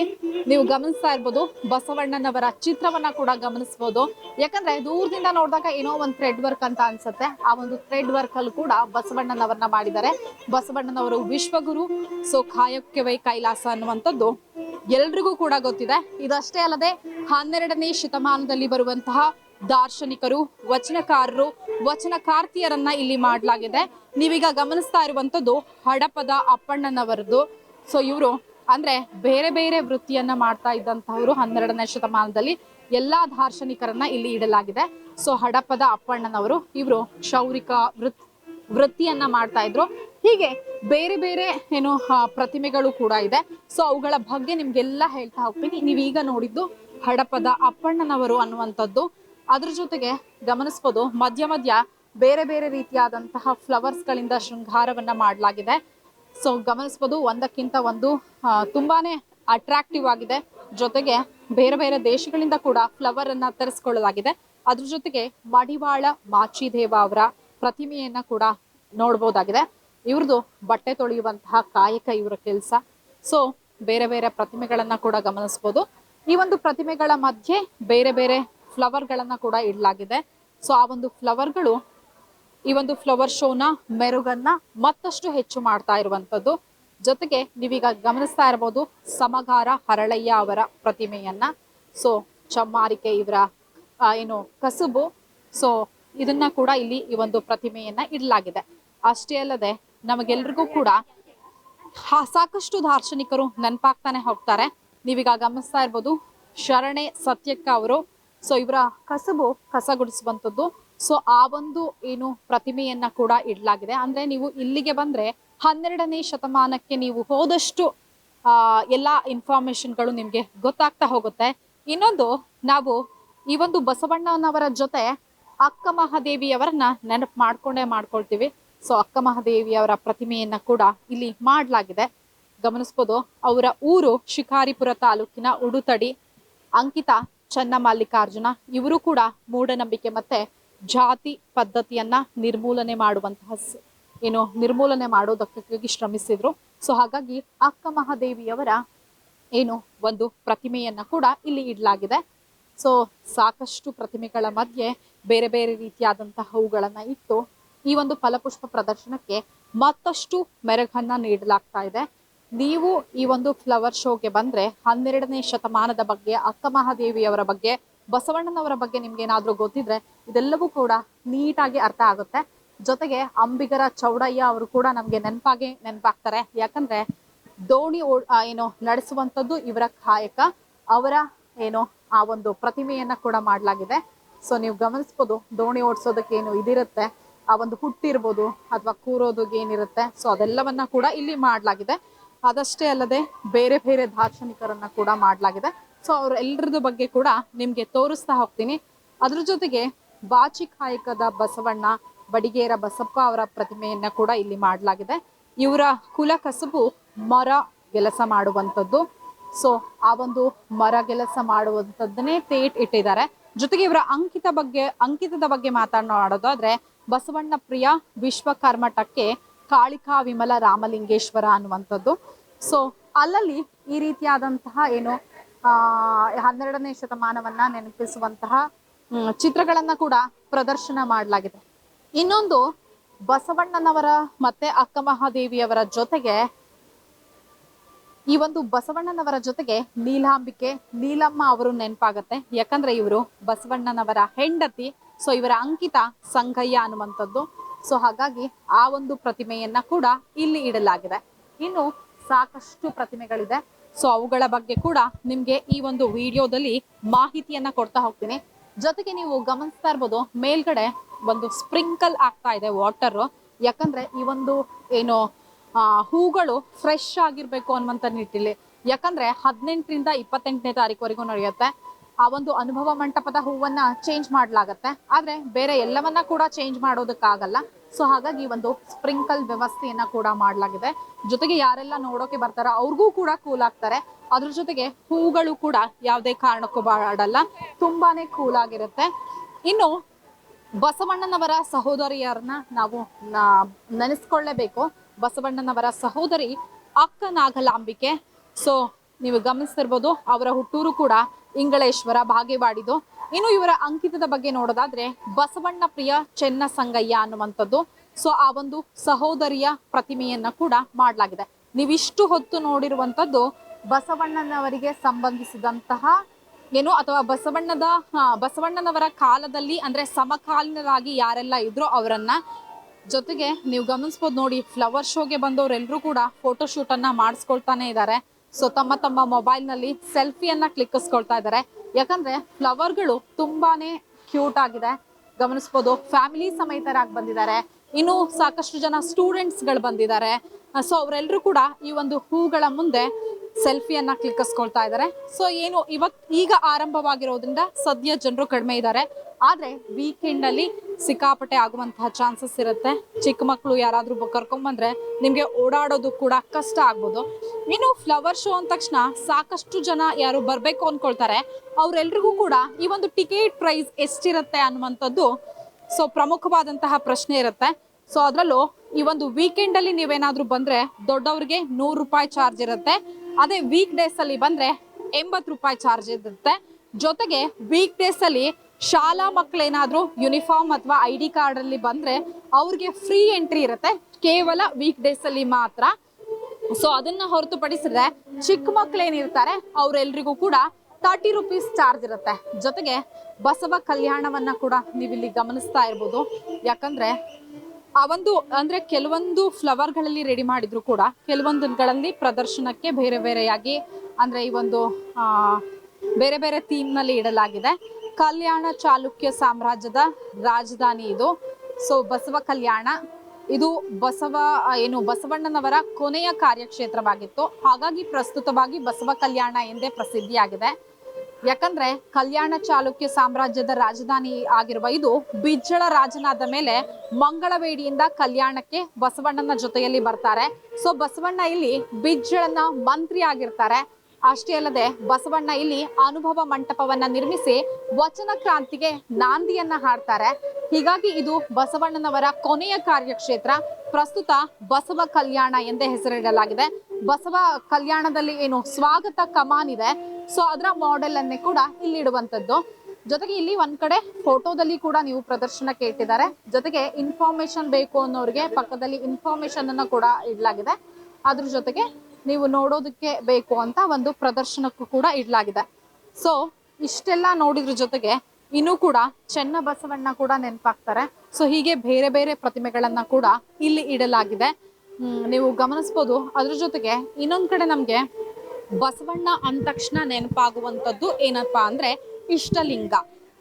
ನೀವು ಗಮನಿಸ್ತಾ ಇರ್ಬೋದು, ಬಸವಣ್ಣನವರ ಚಿತ್ರವನ್ನ ಕೂಡ ಗಮನಿಸಬಹುದು ಯಾಕಂದ್ರೆ ದೂರದಿಂದ ನೋಡಿದಾಗ ಏನೋ ಒಂದು ಥ್ರೆಡ್ ವರ್ಕ್ ಅಂತ ಅನ್ಸುತ್ತೆ. ಆ ಒಂದು ಥ್ರೆಡ್ ವರ್ಕ್ ಅಲ್ಲಿ ಕೂಡ ಬಸವಣ್ಣನವರನ್ನ ಮಾಡಿದ್ದಾರೆ. ಬಸವಣ್ಣನವರು ವಿಶ್ವಗುರು ಸೊ ಕಾಯಕವೇ ಕೈಲಾಸ ಅನ್ನುವಂಥದ್ದು ಎಲ್ರಿಗೂ ಕೂಡ ಗೊತ್ತಿದೆ. ಇದಷ್ಟೇ ಅಲ್ಲದೆ ಹನ್ನೆರಡನೇ ಶತಮಾನದಲ್ಲಿ ಬರುವಂತಹ ದಾರ್ಶನಿಕರು, ವಚನಕಾರರು, ವಚನಕಾರ್ತಿಯರನ್ನ ಇಲ್ಲಿ ಮಾಡಲಾಗಿದೆ. ನೀವೀಗ ಗಮನಿಸ್ತಾ ಇರುವಂತದ್ದು ಹಡಪದ ಅಪ್ಪಣ್ಣನವರದ್ದು. ಸೊ ಇವರು ಅಂದ್ರೆ ಬೇರೆ ಬೇರೆ ವೃತ್ತಿಯನ್ನ ಮಾಡ್ತಾ ಇದ್ದಂತಹವರು ಹನ್ನೆರಡನೇ ಶತಮಾನದಲ್ಲಿ ಎಲ್ಲಾ ದಾರ್ಶನಿಕರನ್ನ ಇಲ್ಲಿ ಇಡಲಾಗಿದೆ. ಸೊ ಹಡಪದ ಅಪ್ಪಣ್ಣನವರು ಇವರು ಕ್ಷೌರಿಕ ವೃತ್, ವೃತ್ತಿಯನ್ನ ಮಾಡ್ತಾ ಇದ್ರು. ಹೀಗೆ ಬೇರೆ ಬೇರೆ ಏನು ಪ್ರತಿಮೆಗಳು ಕೂಡ ಇದೆ. ಸೊ ಅವುಗಳ ಬಗ್ಗೆ ನಿಮ್ಗೆಲ್ಲ ಹೇಳ್ತಾ ಹೋಗ್ತೀನಿ. ನೀವೀಗ ನೋಡಿದ್ದು ಹಡಪದ ಅಪ್ಪಣ್ಣನವರು ಅನ್ನುವಂಥದ್ದು. ಅದ್ರ ಜೊತೆಗೆ ಗಮನಿಸ್ಬೋದು, ಮಧ್ಯ ಮಧ್ಯ ಬೇರೆ ಬೇರೆ ರೀತಿಯಾದಂತಹ ಫ್ಲವರ್ಸ್ ಗಳಿಂದ ಶೃಂಗಾರವನ್ನ ಮಾಡಲಾಗಿದೆ. ಸೊ ಗಮನಿಸ್ಬೋದು, ಒಂದಕ್ಕಿಂತ ಒಂದು ತುಂಬಾನೇ ಅಟ್ರಾಕ್ಟಿವ್ ಆಗಿದೆ. ಜೊತೆಗೆ ಬೇರೆ ಬೇರೆ ದೇಶಗಳಿಂದ ಕೂಡ ಫ್ಲವರ್ ಅನ್ನ ತರಿಸ್ಕೊಳ್ಳಲಾಗಿದೆ. ಅದ್ರ ಜೊತೆಗೆ ಮಡಿವಾಳ ಮಾಚಿದೇವ ಅವರ ಪ್ರತಿಮೆಯನ್ನ ಕೂಡ ನೋಡ್ಬೋದಾಗಿದೆ. ಇವ್ರದ್ದು ಬಟ್ಟೆ ತೊಳೆಯುವಂತಹ ಕಾಯಕ ಇವರ ಕೆಲಸ. ಸೊ ಬೇರೆ ಬೇರೆ ಪ್ರತಿಮೆಗಳನ್ನ ಕೂಡ ಗಮನಿಸ್ಬೋದು. ಈ ಒಂದು ಪ್ರತಿಮೆಗಳ ಮಧ್ಯೆ ಬೇರೆ ಬೇರೆ ಫ್ಲವರ್ಗಳನ್ನ ಕೂಡ ಇಡಲಾಗಿದೆ. ಸೊ, ಆ ಒಂದು ಫ್ಲವರ್ಗಳು, ಈ ಒಂದು ಫ್ಲವರ್ ಶೋನ ಮೆರುಗನ್ನ ಮತ್ತಷ್ಟು ಹೆಚ್ಚು ಮಾಡ್ತಾ ಇರುವಂತದ್ದು ಜೊತೆಗೆ ನೀವೀಗ ಗಮನಿಸ್ತಾ ಇರಬಹುದು ಸಮಗಾರ ಹರಳಯ್ಯ ಅವರ ಪ್ರತಿಮೆಯನ್ನ. ಸೊ, ಚಮ್ಮಾರಿಕೆ ಇವರ ಏನು ಕಸುಬು. ಸೊ, ಇದನ್ನ ಕೂಡ ಇಲ್ಲಿ ಈ ಒಂದು ಪ್ರತಿಮೆಯನ್ನ ಇಡಲಾಗಿದೆ. ಅಷ್ಟೇ ಅಲ್ಲದೆ ನಮಗೆಲ್ರಿಗೂ ಕೂಡ ಸಾಕಷ್ಟು ದಾರ್ಶನಿಕರು ನೆನಪಾಗ್ತಾನೆ ಹೋಗ್ತಾರೆ. ನೀವೀಗ ಗಮನಿಸ್ತಾ ಇರ್ಬೋದು ಶರಣೆ ಸತ್ಯಕ್ಕ ಅವರು ಸೊ ಇವರ ಕಸಬು ಕಸ ಗುಡಿಸುವಂಥದ್ದು ಸೊ ಆ ಒಂದು ಏನು ಪ್ರತಿಮೆಯನ್ನ ಕೂಡ ಇಡಲಾಗಿದೆ. ಅಂದ್ರೆ ನೀವು ಇಲ್ಲಿಗೆ ಬಂದ್ರೆ ಹನ್ನೆರಡನೇ ಶತಮಾನಕ್ಕೆ ನೀವು ಹೋದಷ್ಟು, ಆ, ಎಲ್ಲಾ ಇನ್ಫಾರ್ಮೇಶನ್ಗಳು ನಿಮ್ಗೆ ಗೊತ್ತಾಗ್ತಾ ಹೋಗುತ್ತೆ. ಇನ್ನೊಂದು, ನಾವು ಈ ಒಂದು ಬಸವಣ್ಣನವರ ಜೊತೆ ಅಕ್ಕ ಮಹಾದೇವಿಯವರನ್ನ ನೆನಪು ಮಾಡ್ಕೊಂಡೇ ಮಾಡ್ಕೊಳ್ತೀವಿ. ಸೊ ಅಕ್ಕ ಮಹಾದೇವಿಯವರ ಪ್ರತಿಮೆಯನ್ನ ಕೂಡ ಇಲ್ಲಿ ಮಾಡಲಾಗಿದೆ. ಗಮನಿಸ್ಬೋದು, ಅವರ ಊರು ಶಿಕಾರಿಪುರ ತಾಲೂಕಿನ ಉಡುತಡಿ. ಅಂಕಿತ ಚನ್ನಮಲ್ಲಿಕಾರ್ಜುನ, ಇವರು ಕೂಡ ಮೂಢನಂಬಿಕೆ ಮತ್ತೆ ಜಾತಿ ಪದ್ಧತಿಯನ್ನ ನಿರ್ಮೂಲನೆ ಮಾಡುವಂತಹ ಏನು ನಿರ್ಮೂಲನೆ ಮಾಡೋದಕ್ಕಾಗಿ ಶ್ರಮಿಸಿದ್ರು. ಸೊ ಹಾಗಾಗಿ ಅಕ್ಕ ಮಹಾದೇವಿಯವರ ಏನು ಒಂದು ಪ್ರತಿಮೆಯನ್ನ ಕೂಡ ಇಲ್ಲಿ ಇಡಲಾಗಿದೆ. ಸೊ ಸಾಕಷ್ಟು ಪ್ರತಿಮೆಗಳ ಮಧ್ಯೆ ಬೇರೆ ಬೇರೆ ರೀತಿಯಾದಂತಹ ಹೂಗಳನ್ನ ಇಟ್ಟು ಈ ಒಂದು ಫಲಪುಷ್ಪ ಪ್ರದರ್ಶನಕ್ಕೆ ಮತ್ತಷ್ಟು ಮೆರಗನ್ನ ನೀಡಲಾಗ್ತಾ ಇದೆ. ನೀವು ಈ ಒಂದು ಫ್ಲವರ್ ಶೋಗೆ ಬಂದ್ರೆ ಹನ್ನೆರಡನೇ ಶತಮಾನದ ಬಗ್ಗೆ ಅಕ್ಕ ಮಹಾದೇವಿಯವರ ಬಗ್ಗೆ, ಬಸವಣ್ಣನವರ ಬಗ್ಗೆ ನಿಮ್ಗೆ ಏನಾದ್ರೂ ಗೊತ್ತಿದ್ರೆ ಇದೆಲ್ಲವೂ ಕೂಡ ನೀಟಾಗಿ ಅರ್ಥ ಆಗುತ್ತೆ. ಜೊತೆಗೆ ಅಂಬಿಗರ ಚೌಡಯ್ಯ ಅವರು ಕೂಡ ನಮ್ಗೆ ನೆನಪಾಗಿ ನೆನಪಾಗ್ತಾರೆ. ಯಾಕಂದ್ರೆ ದೋಣಿ ಏನು ನಡೆಸುವಂಥದ್ದು ಇವರ ಕಾಯಕ. ಅವರ ಏನು ಆ ಒಂದು ಪ್ರತಿಮೆಯನ್ನ ಕೂಡ ಮಾಡಲಾಗಿದೆ. ಸೊ ನೀವು ಗಮನಿಸ್ಬೋದು, ದೋಣಿ ಓಡಿಸೋದಕ್ಕೆ ಏನು ಇದಿರುತ್ತೆ. ಆ ಒಂದು ಹುಟ್ಟಿರ್ಬೋದು ಅಥವಾ ಕೂರೋದಕ್ಕೆ ಏನಿರುತ್ತೆ. ಸೊ ಅದೆಲ್ಲವನ್ನ ಕೂಡ ಇಲ್ಲಿ ಮಾಡಲಾಗಿದೆ. ಅದಷ್ಟೇ ಅಲ್ಲದೆ ಬೇರೆ ಬೇರೆ ದಾರ್ಶನಿಕರನ್ನ ಕೂಡ ಮಾಡಲಾಗಿದೆ. ಸೊ ಅವ್ರ ಎಲ್ಲರದ್ದು ಬಗ್ಗೆ ಕೂಡ ನಿಮ್ಗೆ ತೋರಿಸ್ತಾ ಹೋಗ್ತೀನಿ. ಅದ್ರ ಜೊತೆಗೆ ಬಾಚಿ ಕಾಯಕದ ಬಸವಣ್ಣ, ಬಡಿಗೇರ ಬಸಪ್ಪ ಅವರ ಪ್ರತಿಮೆಯನ್ನ ಕೂಡ ಇಲ್ಲಿ ಮಾಡಲಾಗಿದೆ. ಇವರ ಕುಲ ಕಸಬು ಮರ ಕೆಲಸ ಮಾಡುವಂಥದ್ದು. ಸೊ ಆ ಒಂದು ಮರ ಮರಗೆಲಸ ಮಾಡುವಂಥದ್ದನ್ನೇ ತೇಟ್ ಇಟ್ಟಿದ್ದಾರೆ. ಜೊತೆಗೆ ಇವರ ಅಂಕಿತ ಬಗ್ಗೆ, ಅಂಕಿತದ ಬಗ್ಗೆ ಮಾತನಾಡೋದಾದ್ರೆ ಬಸವಣ್ಣ ಪ್ರಿಯ ವಿಶ್ವಕರ್ಮ ಟಕ್ಕೆ ಕಾಳಿಕಾ ವಿಮಲ ರಾಮಲಿಂಗೇಶ್ವರ ಅನ್ನುವಂಥದ್ದು. ಸೊ ಅಲ್ಲಲ್ಲಿ ಈ ರೀತಿಯಾದಂತಹ ಏನು ಹನ್ನೆರಡನೇ ಶತಮಾನವನ್ನ ನೆನಪಿಸುವಂತಹ ಚಿತ್ರಗಳನ್ನ ಕೂಡ ಪ್ರದರ್ಶನ ಮಾಡಲಾಗಿದೆ. ಇನ್ನೊಂದು ಬಸವಣ್ಣನವರ ಮತ್ತೆ ಅಕ್ಕ ಮಹಾದೇವಿಯವರ ಜೊತೆಗೆ, ಈ ಒಂದು ಬಸವಣ್ಣನವರ ಜೊತೆಗೆ ನೀಲಾಂಬಿಕೆ ನೀಲಮ್ಮ ಅವರು ನೆನಪಾಗತ್ತೆ. ಯಾಕಂದ್ರೆ ಇವರು ಬಸವಣ್ಣನವರ ಹೆಂಡತಿ ಸೊ ಇವರ ಅಂಕಿತ ಸಂಗಯ್ಯ ಅನ್ನುವಂಥದ್ದು. ಸೊ ಹಾಗಾಗಿ ಆ ಒಂದು ಪ್ರತಿಮೆಯನ್ನ ಕೂಡ ಇಲ್ಲಿ ಇಡಲಾಗಿದೆ. ಇನ್ನು ಸಾಕಷ್ಟು ಪ್ರತಿಮೆಗಳಿದೆ. ಸೊ ಅವುಗಳ ಬಗ್ಗೆ ಕೂಡ ನಿಮ್ಗೆ ಈ ಒಂದು ವಿಡಿಯೋದಲ್ಲಿ ಮಾಹಿತಿಯನ್ನ ಕೊಡ್ತಾ ಹೋಗ್ತೀನಿ. ಜೊತೆಗೆ ನೀವು ಗಮನಿಸ್ತಾ ಇರ್ಬೋದು, ಮೇಲ್ಗಡೆ ಒಂದು ಸ್ಪ್ರಿಂಕಲ್ ಆಗ್ತಾ ಇದೆ ವಾಟರ್. ಯಾಕಂದ್ರೆ ಈ ಒಂದು ಏನು ಹೂಗಳು ಫ್ರೆಶ್ ಆಗಿರ್ಬೇಕು ಅನ್ನುವಂತ ನಿಟ್ಟಿಲಿ ಯಾಕಂದ್ರೆ ಹದಿನೆಂಟರಿಂದ ಇಪ್ಪತ್ತೆಂಟನೇ ತಾರೀಕುವರೆಗೂ ನಡೆಯುತ್ತೆ. ಆ ಒಂದು ಅನುಭವ ಮಂಟಪದ ಹೂವನ್ನ ಚೇಂಜ್ ಮಾಡಲಾಗತ್ತೆ. ಆದ್ರೆ ಬೇರೆ ಎಲ್ಲವನ್ನ ಕೂಡ ಚೇಂಜ್ ಮಾಡೋದಕ್ಕಾಗಲ್ಲ. ಸೊ ಹಾಗಾಗಿ ಒಂದು ಸ್ಪ್ರಿಂಕಲ್ ವ್ಯವಸ್ಥೆಯನ್ನ ಕೂಡ ಮಾಡಲಾಗಿದೆ. ಜೊತೆಗೆ ಯಾರೆಲ್ಲ ನೋಡೋಕೆ ಬರ್ತಾರ ಅವ್ರಿಗೂ ಕೂಡ ಕೂಲ್ ಆಗ್ತಾರೆ. ಅದ್ರ ಜೊತೆಗೆ ಹೂಗಳು ಕೂಡ ಯಾವುದೇ ಕಾರಣಕ್ಕೂ ಬಾಡಲ್ಲ. ತುಂಬಾನೇ ಕೂಲ್ ಆಗಿರುತ್ತೆ. ಇನ್ನು ಬಸವಣ್ಣನವರ ಸಹೋದರಿಯರನ್ನ ನಾವು ನೆನೆಸ್ಕೊಳ್ಳೇಬೇಕು. ಬಸವಣ್ಣನವರ ಸಹೋದರಿ ಅಕ್ಕ ನಾಗಲಾಂಬಿಕೆ ಸೊ ನೀವು ಗಮನಿಸ್ತಿರ್ಬೋದು, ಅವರ ಹುಟ್ಟೂರು ಕೂಡ ಇಂಗಳೇಶ್ವರ ಬಾಗೇವಾಡಿದು. ಇನ್ನು ಇವರ ಅಂಕಿತದ ಬಗ್ಗೆ ನೋಡೋದಾದ್ರೆ ಬಸವಣ್ಣ ಪ್ರಿಯ ಚೆನ್ನ ಸಂಗಯ್ಯ ಅನ್ನುವಂಥದ್ದು. ಸೊ, ಆ ಒಂದು ಸಹೋದರಿಯ ಪ್ರತಿಮೆಯನ್ನ ಕೂಡ ಮಾಡಲಾಗಿದೆ. ನೀವಿಷ್ಟು ಹೊತ್ತು ನೋಡಿರುವಂಥದ್ದು ಬಸವಣ್ಣನವರಿಗೆ ಸಂಬಂಧಿಸಿದಂತಹ ಏನು ಅಥವಾ ಬಸವಣ್ಣದ ಬಸವಣ್ಣನವರ ಕಾಲದಲ್ಲಿ ಅಂದ್ರೆ ಸಮಕಾಲೀನರಾಗಿ ಯಾರೆಲ್ಲ ಇದ್ರೋ ಅವರನ್ನ ಜೊತೆಗೆ ನೀವು ಗಮನಿಸ್ಬೋದು ನೋಡಿ ಫ್ಲವರ್ ಶೋಗೆ ಬಂದವರೆಲ್ಲರೂ ಕೂಡ ಫೋಟೋ ಶೂಟ್ ಅನ್ನ ಮಾಡಿಸ್ಕೊಳ್ತಾನೆ ಇದ್ದಾರೆ. ಸೊ ತಮ್ಮ ತಮ್ಮ ಮೊಬೈಲ್ನಲ್ಲಿ ಸೆಲ್ಫಿಯನ್ನ ಕ್ಲಿಕ್ಕಿಸ್ಕೊಳ್ತಾ ಇದ್ದಾರೆ. ಯಾಕಂದ್ರೆ ಫ್ಲವರ್ಗಳು ತುಂಬಾನೇ ಕ್ಯೂಟ್ ಆಗಿದೆ. ಗಮನಿಸ್ಬೋದು ಫ್ಯಾಮಿಲಿ ಸಮೇತರಾಗಿ ಬಂದಿದ್ದಾರೆ. ಇನ್ನು ಸಾಕಷ್ಟು ಜನ ಸ್ಟೂಡೆಂಟ್ಸ್ಗಳು ಬಂದಿದ್ದಾರೆ. ಸೊ ಅವರೆಲ್ಲರೂ ಕೂಡ ಈ ಒಂದು ಹೂಗಳ ಮುಂದೆ ಸೆಲ್ಫಿಯನ್ನ ಕ್ಲಿಕ್ಕಿಸ್ಕೊಳ್ತಾ ಇದ್ದಾರೆ. ಸೊ ಏನು ಇವತ್ ಈಗ ಆರಂಭವಾಗಿರೋದ್ರಿಂದ ಸದ್ಯ ಜನರು ಕಡಿಮೆ ಇದ್ದಾರೆ. ಆದ್ರೆ ವೀಕೆಂಡ್ ಅಲ್ಲಿ ಸಿಕ್ಕಾಪಟ್ಟೆ ಆಗುವಂತಹ ಚಾನ್ಸಸ್ ಇರುತ್ತೆ. ಚಿಕ್ಕ ಮಕ್ಕಳು ಯಾರಾದ್ರೂ ಕರ್ಕೊಂಬಂದ್ರೆ ನಿಮಗೆ ಓಡಾಡೋದು ಕೂಡ ಕಷ್ಟ ಆಗ್ಬೋದು. ಇನ್ನು ಫ್ಲವರ್ ಶೋ ಅಂದ ತಕ್ಷಣ ಸಾಕಷ್ಟು ಜನ ಯಾರು ಬರಬೇಕು ಅಂದ್ಕೊಳ್ತಾರೆ ಅವರೆಲ್ರಿಗೂ ಕೂಡ ಈ ಒಂದು ಟಿಕೆಟ್ ಪ್ರೈಸ್ ಎಷ್ಟಿರುತ್ತೆ ಅನ್ನುವಂಥದ್ದು ಸೊ ಪ್ರಮುಖವಾದಂತಹ ಪ್ರಶ್ನೆ ಇರುತ್ತೆ. ಸೊ ಅದರಲ್ಲೂ ಈ ಒಂದು ವೀಕೆಂಡ್ ಅಲ್ಲಿ ಬಂದರೆ ದೊಡ್ಡವ್ರಿಗೆ ನೂರು ರೂಪಾಯಿ ಚಾರ್ಜ್ ಇರುತ್ತೆ. ಅದೇ ವೀಕ್ ಡೇಸ್ ಅಲ್ಲಿ ಬಂದ್ರೆ ಎಂಬತ್ತು ರೂಪಾಯಿ ಚಾರ್ಜ್ ಇರುತ್ತೆ. ಜೊತೆಗೆ ವೀಕ್ ಡೇಸ್ ಅಲ್ಲಿ ಶಾಲಾ ಮಕ್ಕಳೇನಾದರೂ ಯೂನಿಫಾರ್ಮ್ ಅಥವಾ ಐ ಡಿ ಕಾರ್ಡ್ ಅಲ್ಲಿ ಬಂದ್ರೆ ಅವ್ರಿಗೆ ಫ್ರೀ ಎಂಟ್ರಿ ಇರುತ್ತೆ. ಕೇವಲ ವೀಕ್ ಡೇಸ್ ಅಲ್ಲಿ ಮಾತ್ರ. ಸೊ ಅದನ್ನ ಹೊರತುಪಡಿಸಿದ್ರೆ ಚಿಕ್ಕ ಮಕ್ಕಳೇನಿರ್ತಾರೆ, ಅವ್ರೆಲ್ರಿಗೂ ಕೂಡ ತರ್ಟಿ ರುಪೀಸ್ ಚಾರ್ಜ್ ಇರುತ್ತೆ. ಜೊತೆಗೆ ಬಸವ ಕಲ್ಯಾಣವನ್ನ ಕೂಡ ನೀವಿಲ್ಲಿ ಗಮನಿಸ್ತಾ ಇರ್ಬೋದು. ಯಾಕಂದ್ರೆ ಆ ಒಂದು, ಅಂದ್ರೆ ಕೆಲವೊಂದು ಫ್ಲವರ್ಗಳಲ್ಲಿ ರೆಡಿ ಮಾಡಿದ್ರು ಕೂಡ ಕೆಲವೊಂದುಗಳಲ್ಲಿ ಪ್ರದರ್ಶನಕ್ಕೆ ಬೇರೆ ಬೇರೆಯಾಗಿ, ಅಂದ್ರೆ ಈ ಒಂದು ಬೇರೆ ಬೇರೆ ಥೀಮ್ನಲ್ಲಿ ಇಡಲಾಗಿದೆ. ಕಲ್ಯಾಣ ಚಾಲುಕ್ಯ ಸಾಮ್ರಾಜ್ಯದ ರಾಜಧಾನಿ ಇದು. ಸೊ ಬಸವ ಕಲ್ಯಾಣ. ಇದು ಬಸವ ಏನು ಬಸವಣ್ಣನವರ ಕೊನೆಯ ಕಾರ್ಯಕ್ಷೇತ್ರವಾಗಿತ್ತು. ಹಾಗಾಗಿ ಪ್ರಸ್ತುತವಾಗಿ ಬಸವ ಕಲ್ಯಾಣ ಎಂದೇ ಪ್ರಸಿದ್ಧಿಯಾಗಿದೆ. ಯಾಕಂದ್ರೆ ಕಲ್ಯಾಣ ಚಾಲುಕ್ಯ ಸಾಮ್ರಾಜ್ಯದ ರಾಜಧಾನಿ ಆಗಿರುವ ಇದು ಬಿಜ್ಜಳ ರಾಜನಾದ ಮೇಲೆ ಮಂಗಳವೇಡಿಯಿಂದ ಕಲ್ಯಾಣಕ್ಕೆ ಬಸವಣ್ಣನ ಜೊತೆಯಲ್ಲಿ ಬರ್ತಾರೆ. ಸೊ ಬಸವಣ್ಣ ಇಲ್ಲಿ ಬಿಜ್ಜಳನ ಮಂತ್ರಿ ಆಗಿರ್ತಾರೆ ಅಷ್ಟೇ ಅಲ್ಲದೆ ಬಸವಣ್ಣ ಇಲ್ಲಿ ಅನುಭವ ಮಂಟಪವನ್ನ ನಿರ್ಮಿಸಿ ವಚನ ಕ್ರಾಂತಿಗೆ ನಾಂದಿಯನ್ನ ಹಾಡ್ತಾರೆ. ಹೀಗಾಗಿ ಇದು ಬಸವಣ್ಣನವರ ಕೊನೆಯ ಕಾರ್ಯಕ್ಷೇತ್ರ. ಪ್ರಸ್ತುತ ಬಸವ ಕಲ್ಯಾಣ ಎಂದೇ ಹೆಸರಿಡಲಾಗಿದೆ. ಬಸವ ಕಲ್ಯಾಣದಲ್ಲಿ ಏನು ಸ್ವಾಗತ ಕಮಾನ್ ಇದೆ. ಸೊ, ಅದರ ಮಾಡೆಲ್ ಅನ್ನೇ ಕೂಡ ಇಲ್ಲಿ ಇಡುವಂತದ್ದು ಜೊತೆಗೆ ಇಲ್ಲಿ ಒಂದ್ ಕಡೆ ಫೋಟೋದಲ್ಲಿ ಕೂಡ ನೀವು ಪ್ರದರ್ಶನ ಇಟ್ಟಿದ್ದಾರೆ ಜೊತೆಗೆ ಇನ್ಫಾರ್ಮೇಶನ್ ಬೇಕು ಅನ್ನೋರಿಗೆ ಪಕ್ಕದಲ್ಲಿ ಇನ್ಫಾರ್ಮೇಶನ್ ಅನ್ನ ಕೂಡ ಇಡಲಾಗಿದೆ. ಅದ್ರ ಜೊತೆಗೆ ನೀವು ನೋಡೋದಕ್ಕೆ ಬೇಕು ಅಂತ ಒಂದು ಪ್ರದರ್ಶನಕ್ಕೂ ಕೂಡ ಇಡಲಾಗಿದೆ. ಸೊ ಇಷ್ಟೆಲ್ಲ ನೋಡಿದ್ರ ಜೊತೆಗೆ ಇನ್ನೂ ಕೂಡ ಚೆನ್ನ ಬಸವಣ್ಣ ಕೂಡ ನೆನಪಾಗ್ತಾರೆ. ಸೊ ಹೀಗೆ ಬೇರೆ ಬೇರೆ ಪ್ರತಿಮೆಗಳನ್ನ ಕೂಡ ಇಲ್ಲಿ ಇಡಲಾಗಿದೆ. ನೀವು ಗಮನಿಸ್ಬೋದು. ಅದ್ರ ಜೊತೆಗೆ ಇನ್ನೊಂದು ಕಡೆ ನಮಗೆ ಬಸವಣ್ಣ ಅಂದ ತಕ್ಷಣ ನೆನಪಾಗುವಂಥದ್ದು ಏನಪ್ಪಾ ಅಂದ್ರೆ ಇಷ್ಟಲಿಂಗ.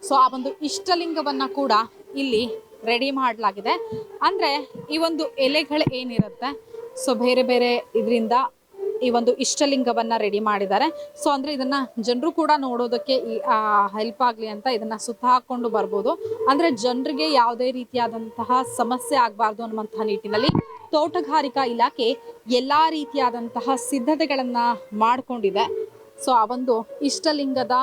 ಸೊ ಆ ಒಂದು ಇಷ್ಟಲಿಂಗವನ್ನ ಕೂಡ ಇಲ್ಲಿ ರೆಡಿ ಮಾಡಲಾಗಿದೆ. ಅಂದ್ರೆ ಈ ಒಂದು ಎಲೆಗಳು ಏನಿರುತ್ತೆ? ಸೊ ಬೇರೆ ಬೇರೆ ಇದರಿಂದ ಈ ಒಂದು ಇಷ್ಟಲಿಂಗವನ್ನ ರೆಡಿ ಮಾಡಿದ್ದಾರೆ. ಸೊ ಅಂದ್ರೆ ಇದನ್ನ ಜನರು ಕೂಡ ನೋಡೋದಕ್ಕೆ ಹೆಲ್ಪ್ ಆಗ್ಲಿ ಅಂತ ಇದನ್ನ ಸುತ್ತ ಹಾಕೊಂಡು ಬರ್ಬೋದು. ಅಂದ್ರೆ ಜನರಿಗೆ ಯಾವುದೇ ರೀತಿಯಾದಂತಹ ಸಮಸ್ಯೆ ಆಗಬಾರ್ದು ಅನ್ನುವಂತಹ ನಿಟ್ಟಿನಲ್ಲಿ ತೋಟಗಾರಿಕಾ ಇಲಾಖೆ ಎಲ್ಲಾ ರೀತಿಯಾದಂತಹ ಸಿದ್ಧತೆಗಳನ್ನ ಮಾಡಿಕೊಂಡಿದೆ. ಸೊ ಆ ಒಂದು ಇಷ್ಟಲಿಂಗದ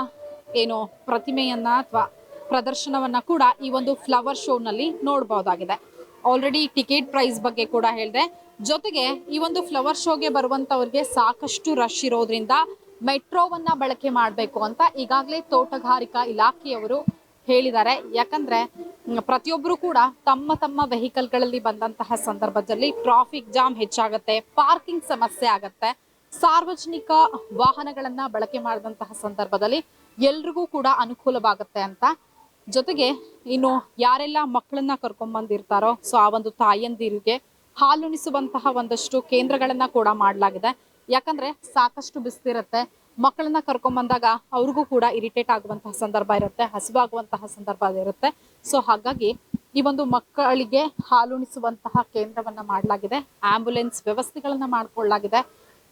ಏನು ಪ್ರತಿಮೆಯನ್ನ ಅಥವಾ ಪ್ರದರ್ಶನವನ್ನ ಕೂಡ ಈ ಒಂದು ಫ್ಲವರ್ ಶೋನಲ್ಲಿ ನೋಡಬಹುದಾಗಿದೆ ಆಲ್ರೆಡಿ ಟಿಕೆಟ್ ಪ್ರೈಸ್ ಬಗ್ಗೆ ಕೂಡ ಹೇಳಿದೆ. ಜೊತೆಗೆ ಈ ಒಂದು ಫ್ಲವರ್ ಶೋಗೆ ಬರುವಂತವ್ರಿಗೆ ಸಾಕಷ್ಟು ರಶ್ ಇರೋದ್ರಿಂದ ಮೆಟ್ರೋವನ್ನ ಬಳಕೆ ಮಾಡಬೇಕು ಅಂತ ಈಗಾಗಲೇ ತೋಟಗಾರಿಕಾ ಇಲಾಖೆಯವರು ಹೇಳಿದ್ದಾರೆ. ಯಾಕಂದ್ರೆ ಪ್ರತಿಯೊಬ್ಬರು ಕೂಡ ತಮ್ಮ ತಮ್ಮ ವೆಹಿಕಲ್ಗಳಲ್ಲಿ ಬಂದಂತಹ ಸಂದರ್ಭದಲ್ಲಿ ಟ್ರಾಫಿಕ್ ಜಾಮ್ ಹೆಚ್ಚಾಗತ್ತೆ ಪಾರ್ಕಿಂಗ್ ಸಮಸ್ಯೆ ಆಗತ್ತೆ. ಸಾರ್ವಜನಿಕ ವಾಹನಗಳನ್ನ ಬಳಕೆ ಮಾಡಿದಂತಹ ಸಂದರ್ಭದಲ್ಲಿ ಎಲ್ರಿಗೂ ಕೂಡ ಅನುಕೂಲವಾಗುತ್ತೆ ಅಂತ. ಜೊತೆಗೆ ಇನ್ನು ಯಾರೆಲ್ಲ ಮಕ್ಕಳನ್ನ ಕರ್ಕೊಂಡ್ ಬಂದಿರ್ತಾರೋ, ಸೊ ಆ ಒಂದು ತಾಯಂದಿರಿಗೆ ಹಾಲುಣಿಸುವಂತಹ ಒಂದಷ್ಟು ಕೇಂದ್ರಗಳನ್ನ ಕೂಡ ಮಾಡಲಾಗಿದೆ. ಯಾಕಂದ್ರೆ ಸಾಕಷ್ಟು ಬಿಸಿಲಿರುತ್ತೆ ಮಕ್ಕಳನ್ನ ಕರ್ಕೊಂಡ್ ಬಂದಾಗ ಅವ್ರಿಗೂ ಕೂಡ ಇರಿಟೇಟ್ ಆಗುವಂತಹ ಸಂದರ್ಭ ಇರುತ್ತೆ, ಹಸಿವಾಗುವಂತಹ ಸಂದರ್ಭ ಇರುತ್ತೆ. ಸೊ ಹಾಗಾಗಿ ಈ ಒಂದು ಮಕ್ಕಳಿಗೆ ಹಾಲುಣಿಸುವಂತಹ ಕೇಂದ್ರವನ್ನ ಮಾಡಲಾಗಿದೆ. ಆಂಬ್ಯುಲೆನ್ಸ್ ವ್ಯವಸ್ಥೆಗಳನ್ನ ಮಾಡ್ಕೊಳ್ಳಲಾಗಿದೆ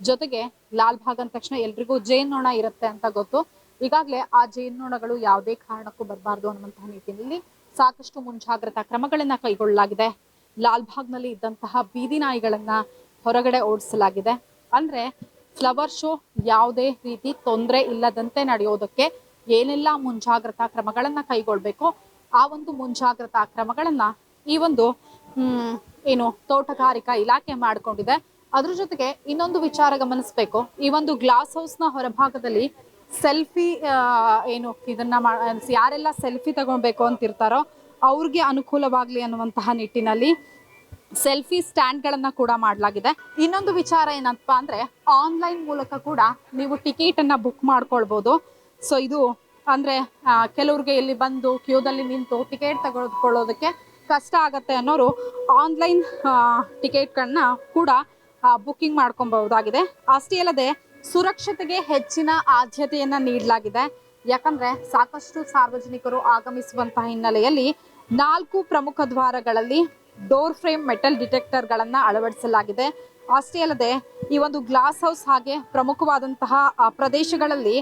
ಜೊತೆಗೆ ಲಾಲ್ ಭಾಗ್ ಅಂದ ತಕ್ಷಣ ಎಲ್ರಿಗೂ ಜೇನ್ನೋಣ ಇರುತ್ತೆ ಅಂತ ಗೊತ್ತು. ಈಗಾಗಲೇ ಆ ಜೇನ್ನೋಣಗಳು ಯಾವುದೇ ಕಾರಣಕ್ಕೂ ಬರಬಾರ್ದು ಅನ್ನುವಂತಹ ನಿಟ್ಟಿನಲ್ಲಿ ಸಾಕಷ್ಟು ಮುಂಜಾಗ್ರತಾ ಕ್ರಮಗಳನ್ನ ಕೈಗೊಳ್ಳಲಾಗಿದೆ. ಲಾಲ್ ಬಾಗ್ನಲ್ಲಿ ಇದ್ದಂತಹ ಬೀದಿ ನಾಯಿಗಳನ್ನ ಹೊರಗಡೆ ಓಡಿಸಲಾಗಿದೆ. ಅಂದ್ರೆ ಫ್ಲವರ್ ಶೋ ಯಾವುದೇ ರೀತಿ ತೊಂದರೆ ಇಲ್ಲದಂತೆ ನಡೆಯೋದಕ್ಕೆ ಏನೆಲ್ಲ ಮುಂಜಾಗ್ರತಾ ಕ್ರಮಗಳನ್ನ ಕೈಗೊಳ್ಬೇಕು? ಆ ಒಂದು ಮುಂಜಾಗ್ರತಾ ಕ್ರಮಗಳನ್ನ ಈ ಒಂದು ಏನು ತೋಟಗಾರಿಕಾ ಇಲಾಖೆ ಮಾಡ್ಕೊಂಡಿದೆ. ಅದ್ರ ಜೊತೆಗೆ ಇನ್ನೊಂದು ವಿಚಾರ ಗಮನಿಸಬೇಕು. ಈ ಒಂದು ಗ್ಲಾಸ್ನ ಹೊರಭಾಗದಲ್ಲಿ ಸೆಲ್ಫಿ ಏನು ಇದನ್ನ ಯಾರೆಲ್ಲ ಸೆಲ್ಫಿ ತಗೊಳ್ಬೇಕು ಅಂತಿರ್ತಾರೋ ಅವ್ರಿಗೆ ಅನುಕೂಲವಾಗಲಿ ಅನ್ನುವಂತಹ ನಿಟ್ಟಿನಲ್ಲಿ ಸೆಲ್ಫಿ ಸ್ಟ್ಯಾಂಡ್ಗಳನ್ನು ಕೂಡ ಮಾಡಲಾಗಿದೆ. ಇನ್ನೊಂದು ವಿಚಾರ ಏನಪ್ಪ ಅಂದ್ರೆ ಆನ್ಲೈನ್ ಮೂಲಕ ಕೂಡ ನೀವು ಟಿಕೆಟ್ ಅನ್ನ ಬುಕ್ ಮಾಡ್ಕೊಳ್ಬೋದು. ಸೊ ಇದು ಅಂದ್ರೆ ಕೆಲವ್ರಿಗೆ ಇಲ್ಲಿ ಬಂದು ಕ್ಯೂದಲ್ಲಿ ನಿಂತು ಟಿಕೆಟ್ ತಗೊಳ್ಕೊಳ್ಳೋದಕ್ಕೆ ಕಷ್ಟ ಆಗತ್ತೆ ಅನ್ನೋರು ಆನ್ಲೈನ್ ಟಿಕೆಟ್ಗಳನ್ನ ಕೂಡ ಬುಕ್ಕಿಂಗ್ ಮಾಡ್ಕೊಬಹುದಾಗಿದೆ ಅಷ್ಟೇ ಅಲ್ಲದೆ ಸುರಕ್ಷತೆಗೆ ಹೆಚ್ಚಿನ ಆದ್ಯತೆಯನ್ನು ನೀಡಲಾಗಿದೆ. ಯಾಕಂದ್ರೆ ಸಾಕಷ್ಟು ಸಾರ್ವಜನಿಕರು ಆಗಮಿಸುವಂತಹ ಹಿನ್ನೆಲೆಯಲ್ಲಿ ನಾಲ್ಕು ಪ್ರಮುಖ ದ್ವಾರಗಳಲ್ಲಿ ಡೋರ್ ಫ್ರೇಮ್ ಮೆಟಲ್ ಡಿಟೆಕ್ಟರ್ಗಳನ್ನು ಅಳವಡಿಸಲಾಗಿದೆ. ಅಷ್ಟೇ ಅಲ್ಲದೆ ಈ ಒಂದು ಗ್ಲಾಸ್ ಹೌಸ್ ಹಾಗೆ ಪ್ರಮುಖವಾದಂತಹ ಪ್ರದೇಶಗಳಲ್ಲಿ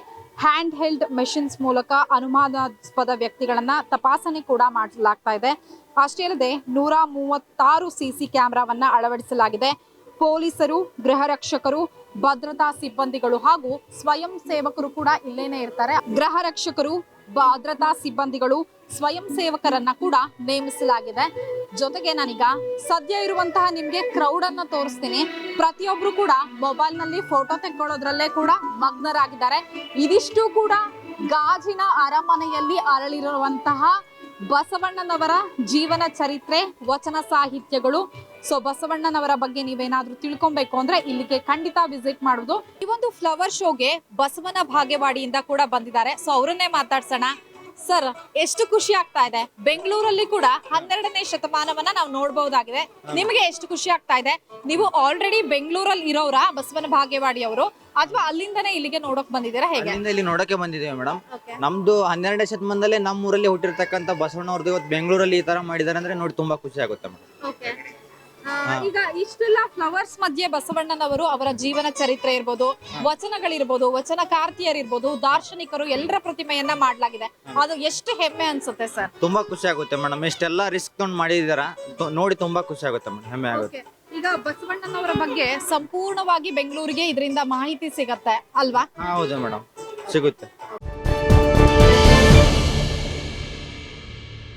ಹ್ಯಾಂಡ್ ಹೆಲ್ಡ್ ಮೆಷಿನ್ಸ್ ಮೂಲಕ ಅನುಮಾನಾಸ್ಪದ ವ್ಯಕ್ತಿಗಳನ್ನು ತಪಾಸಣೆ ಕೂಡ ಮಾಡಲಾಗ್ತಾ ಇದೆ. ಅಷ್ಟೇ ಅಲ್ಲದೆ ನೂರ ಮೂವತ್ತಾರು ಸಿಸಿ ಕ್ಯಾಮೆರಾವನ್ನ ಅಳವಡಿಸಲಾಗಿದೆ. ಪೊಲೀಸರು, ಗೃಹ ರಕ್ಷಕರು, ಭದ್ರತಾ ಸಿಬ್ಬಂದಿಗಳು ಹಾಗೂ ಸ್ವಯಂ ಸೇವಕರು ಕೂಡ ಇಲ್ಲೇನೆ ಇರ್ತಾರೆ. ಗೃಹ ರಕ್ಷಕರು ಭದ್ರತಾ ಸಿಬ್ಬಂದಿಗಳು ಸ್ವಯಂ ಸೇವಕರನ್ನ ಕೂಡ ನೇಮಿಸಲಾಗಿದೆ. ಜೊತೆಗೆ ನಾನೀಗ ಸದ್ಯ ಇರುವಂತಹ ನಿಮ್ಗೆ ಕ್ರೌಡ್ ಅನ್ನ ತೋರಿಸ್ತೀನಿ. ಪ್ರತಿಯೊಬ್ರು ಕೂಡ ಮೊಬೈಲ್ನಲ್ಲಿ ಫೋಟೋ ತೆಕ್ಕೊಳ್ಳೋದ್ರಲ್ಲೇ ಕೂಡ ಮಗ್ನರಾಗಿದ್ದಾರೆ. ಇದಿಷ್ಟು ಕೂಡ ಗಾಜಿನ ಅರಮನೆಯಲ್ಲಿ ಅರಳಿರುವಂತಹ ಬಸವಣ್ಣನವರ ಜೀವನ ಚರಿತ್ರೆ, ವಚನ ಸಾಹಿತ್ಯಗಳು ಸೊ ಬಸವಣ್ಣನವರ ಬಗ್ಗೆ ನೀವೇನಾದ್ರೂ ತಿಳ್ಕೊಬೇಕು ಅಂದ್ರೆ ಇಲ್ಲಿಗೆ ಖಂಡಿತ ವಿಸಿಟ್ ಮಾಡುದು ಈ ಒಂದು ಫ್ಲವರ್ ಶೋಗೆ ಬಸವನ ಭಾಗ್ಯವಾಡಿಯಿಂದ ಕೂಡ ಬಂದಿದ್ದಾರೆ. ಸೊ ಅವರನ್ನೇ ಮಾತಾಡ್ಸೋಣ. ಸರ್ ಎಷ್ಟು ಖುಷಿ ಆಗ್ತಾ ಇದೆ? ಬೆಂಗಳೂರಲ್ಲಿ ಕೂಡ ಹನ್ನೆರಡನೇ ಶತಮಾನವನ್ನ ನಾವು ನೋಡಬಹುದಾಗಿದೆ. ನಿಮಗೆ ಎಷ್ಟು ಖುಷಿ ಆಗ್ತಾ ಇದೆ? ನೀವು ಆಲ್ರೆಡಿ ಬೆಂಗಳೂರಲ್ಲಿ ಇರೋರ ಬಸವನ ಭಾಗ್ಯವಾಡಿ ಅವರು ಅಥವಾ ಅಲ್ಲಿಂದನೇ ಇಲ್ಲಿಗೆ ನೋಡಕ್ ಬಂದಿದ್ದೀರಾ ಹೇಗೆ? ಅಲ್ಲಿಂದ ಇಲ್ಲಿ ನೋಡಕ್ಕೆ ಬಂದಿದ್ದೇವೆ ಮೇಡಮ್ ನಮ್ದು ಹನ್ನೆರಡನೇ ಶತಮಾನದಲ್ಲೇ ನಮ್ಮ ಊರಲ್ಲಿ ಹುಟ್ಟಿರ್ತಕ್ಕಂಥ ಬಸವಣ್ಣವ್ರದ್ದು ಇವತ್ತು ಬೆಂಗಳೂರಲ್ಲಿ ಈ ತರ ಮಾಡಿದ್ದಾರೆ ಅಂದ್ರೆ ನೋಡಿ ತುಂಬಾ ಖುಷಿ ಆಗುತ್ತೆ ಮೇಡಮ್ ಈಗ ಇಷ್ಟೆಲ್ಲ ಫ್ಲವರ್ಸ್ ಮಧ್ಯೆ ಬಸವಣ್ಣನವರು ಅವರ ಜೀವನ ಚರಿತ್ರೆ ಇರ್ಬೋದು ವಚನಗಳಿರ್ಬೋದು ವಚನಕಾರ್ತಿಯರಿರ್ಬೋದು ದಾರ್ಶನಿಕರು ಎಲ್ಲರ ಪ್ರತಿಮೆಯನ್ನ ಮಾಡಲಾಗಿದೆ. ಅದು ಎಷ್ಟು ಹೆಮ್ಮೆ ಅನ್ಸುತ್ತೆ ಸರ್? ತುಂಬಾ ಖುಷಿ ಆಗುತ್ತೆ ಮೇಡಮ್. ಇಷ್ಟೆಲ್ಲ ರಿಸ್ಕ್ ತಗೊಂಡು ಮಾಡಿದಾರ ನೋಡಿ ತುಂಬಾ ಖುಷಿ ಆಗುತ್ತೆ ಮೇಡಮ್. ಹೆಮ್ಮೆ ಆಗುತ್ತೆ. ಈಗ ಬಸವಣ್ಣನವರ ಬಗ್ಗೆ ಸಂಪೂರ್ಣವಾಗಿ ಬೆಂಗಳೂರಿಗೆ ಇದರಿಂದ ಮಾಹಿತಿ ಸಿಗತ್ತೆ ಅಲ್ವಾ? ಹೌದು ಮೇಡಮ್. ಸಿಗುತ್ತೆ.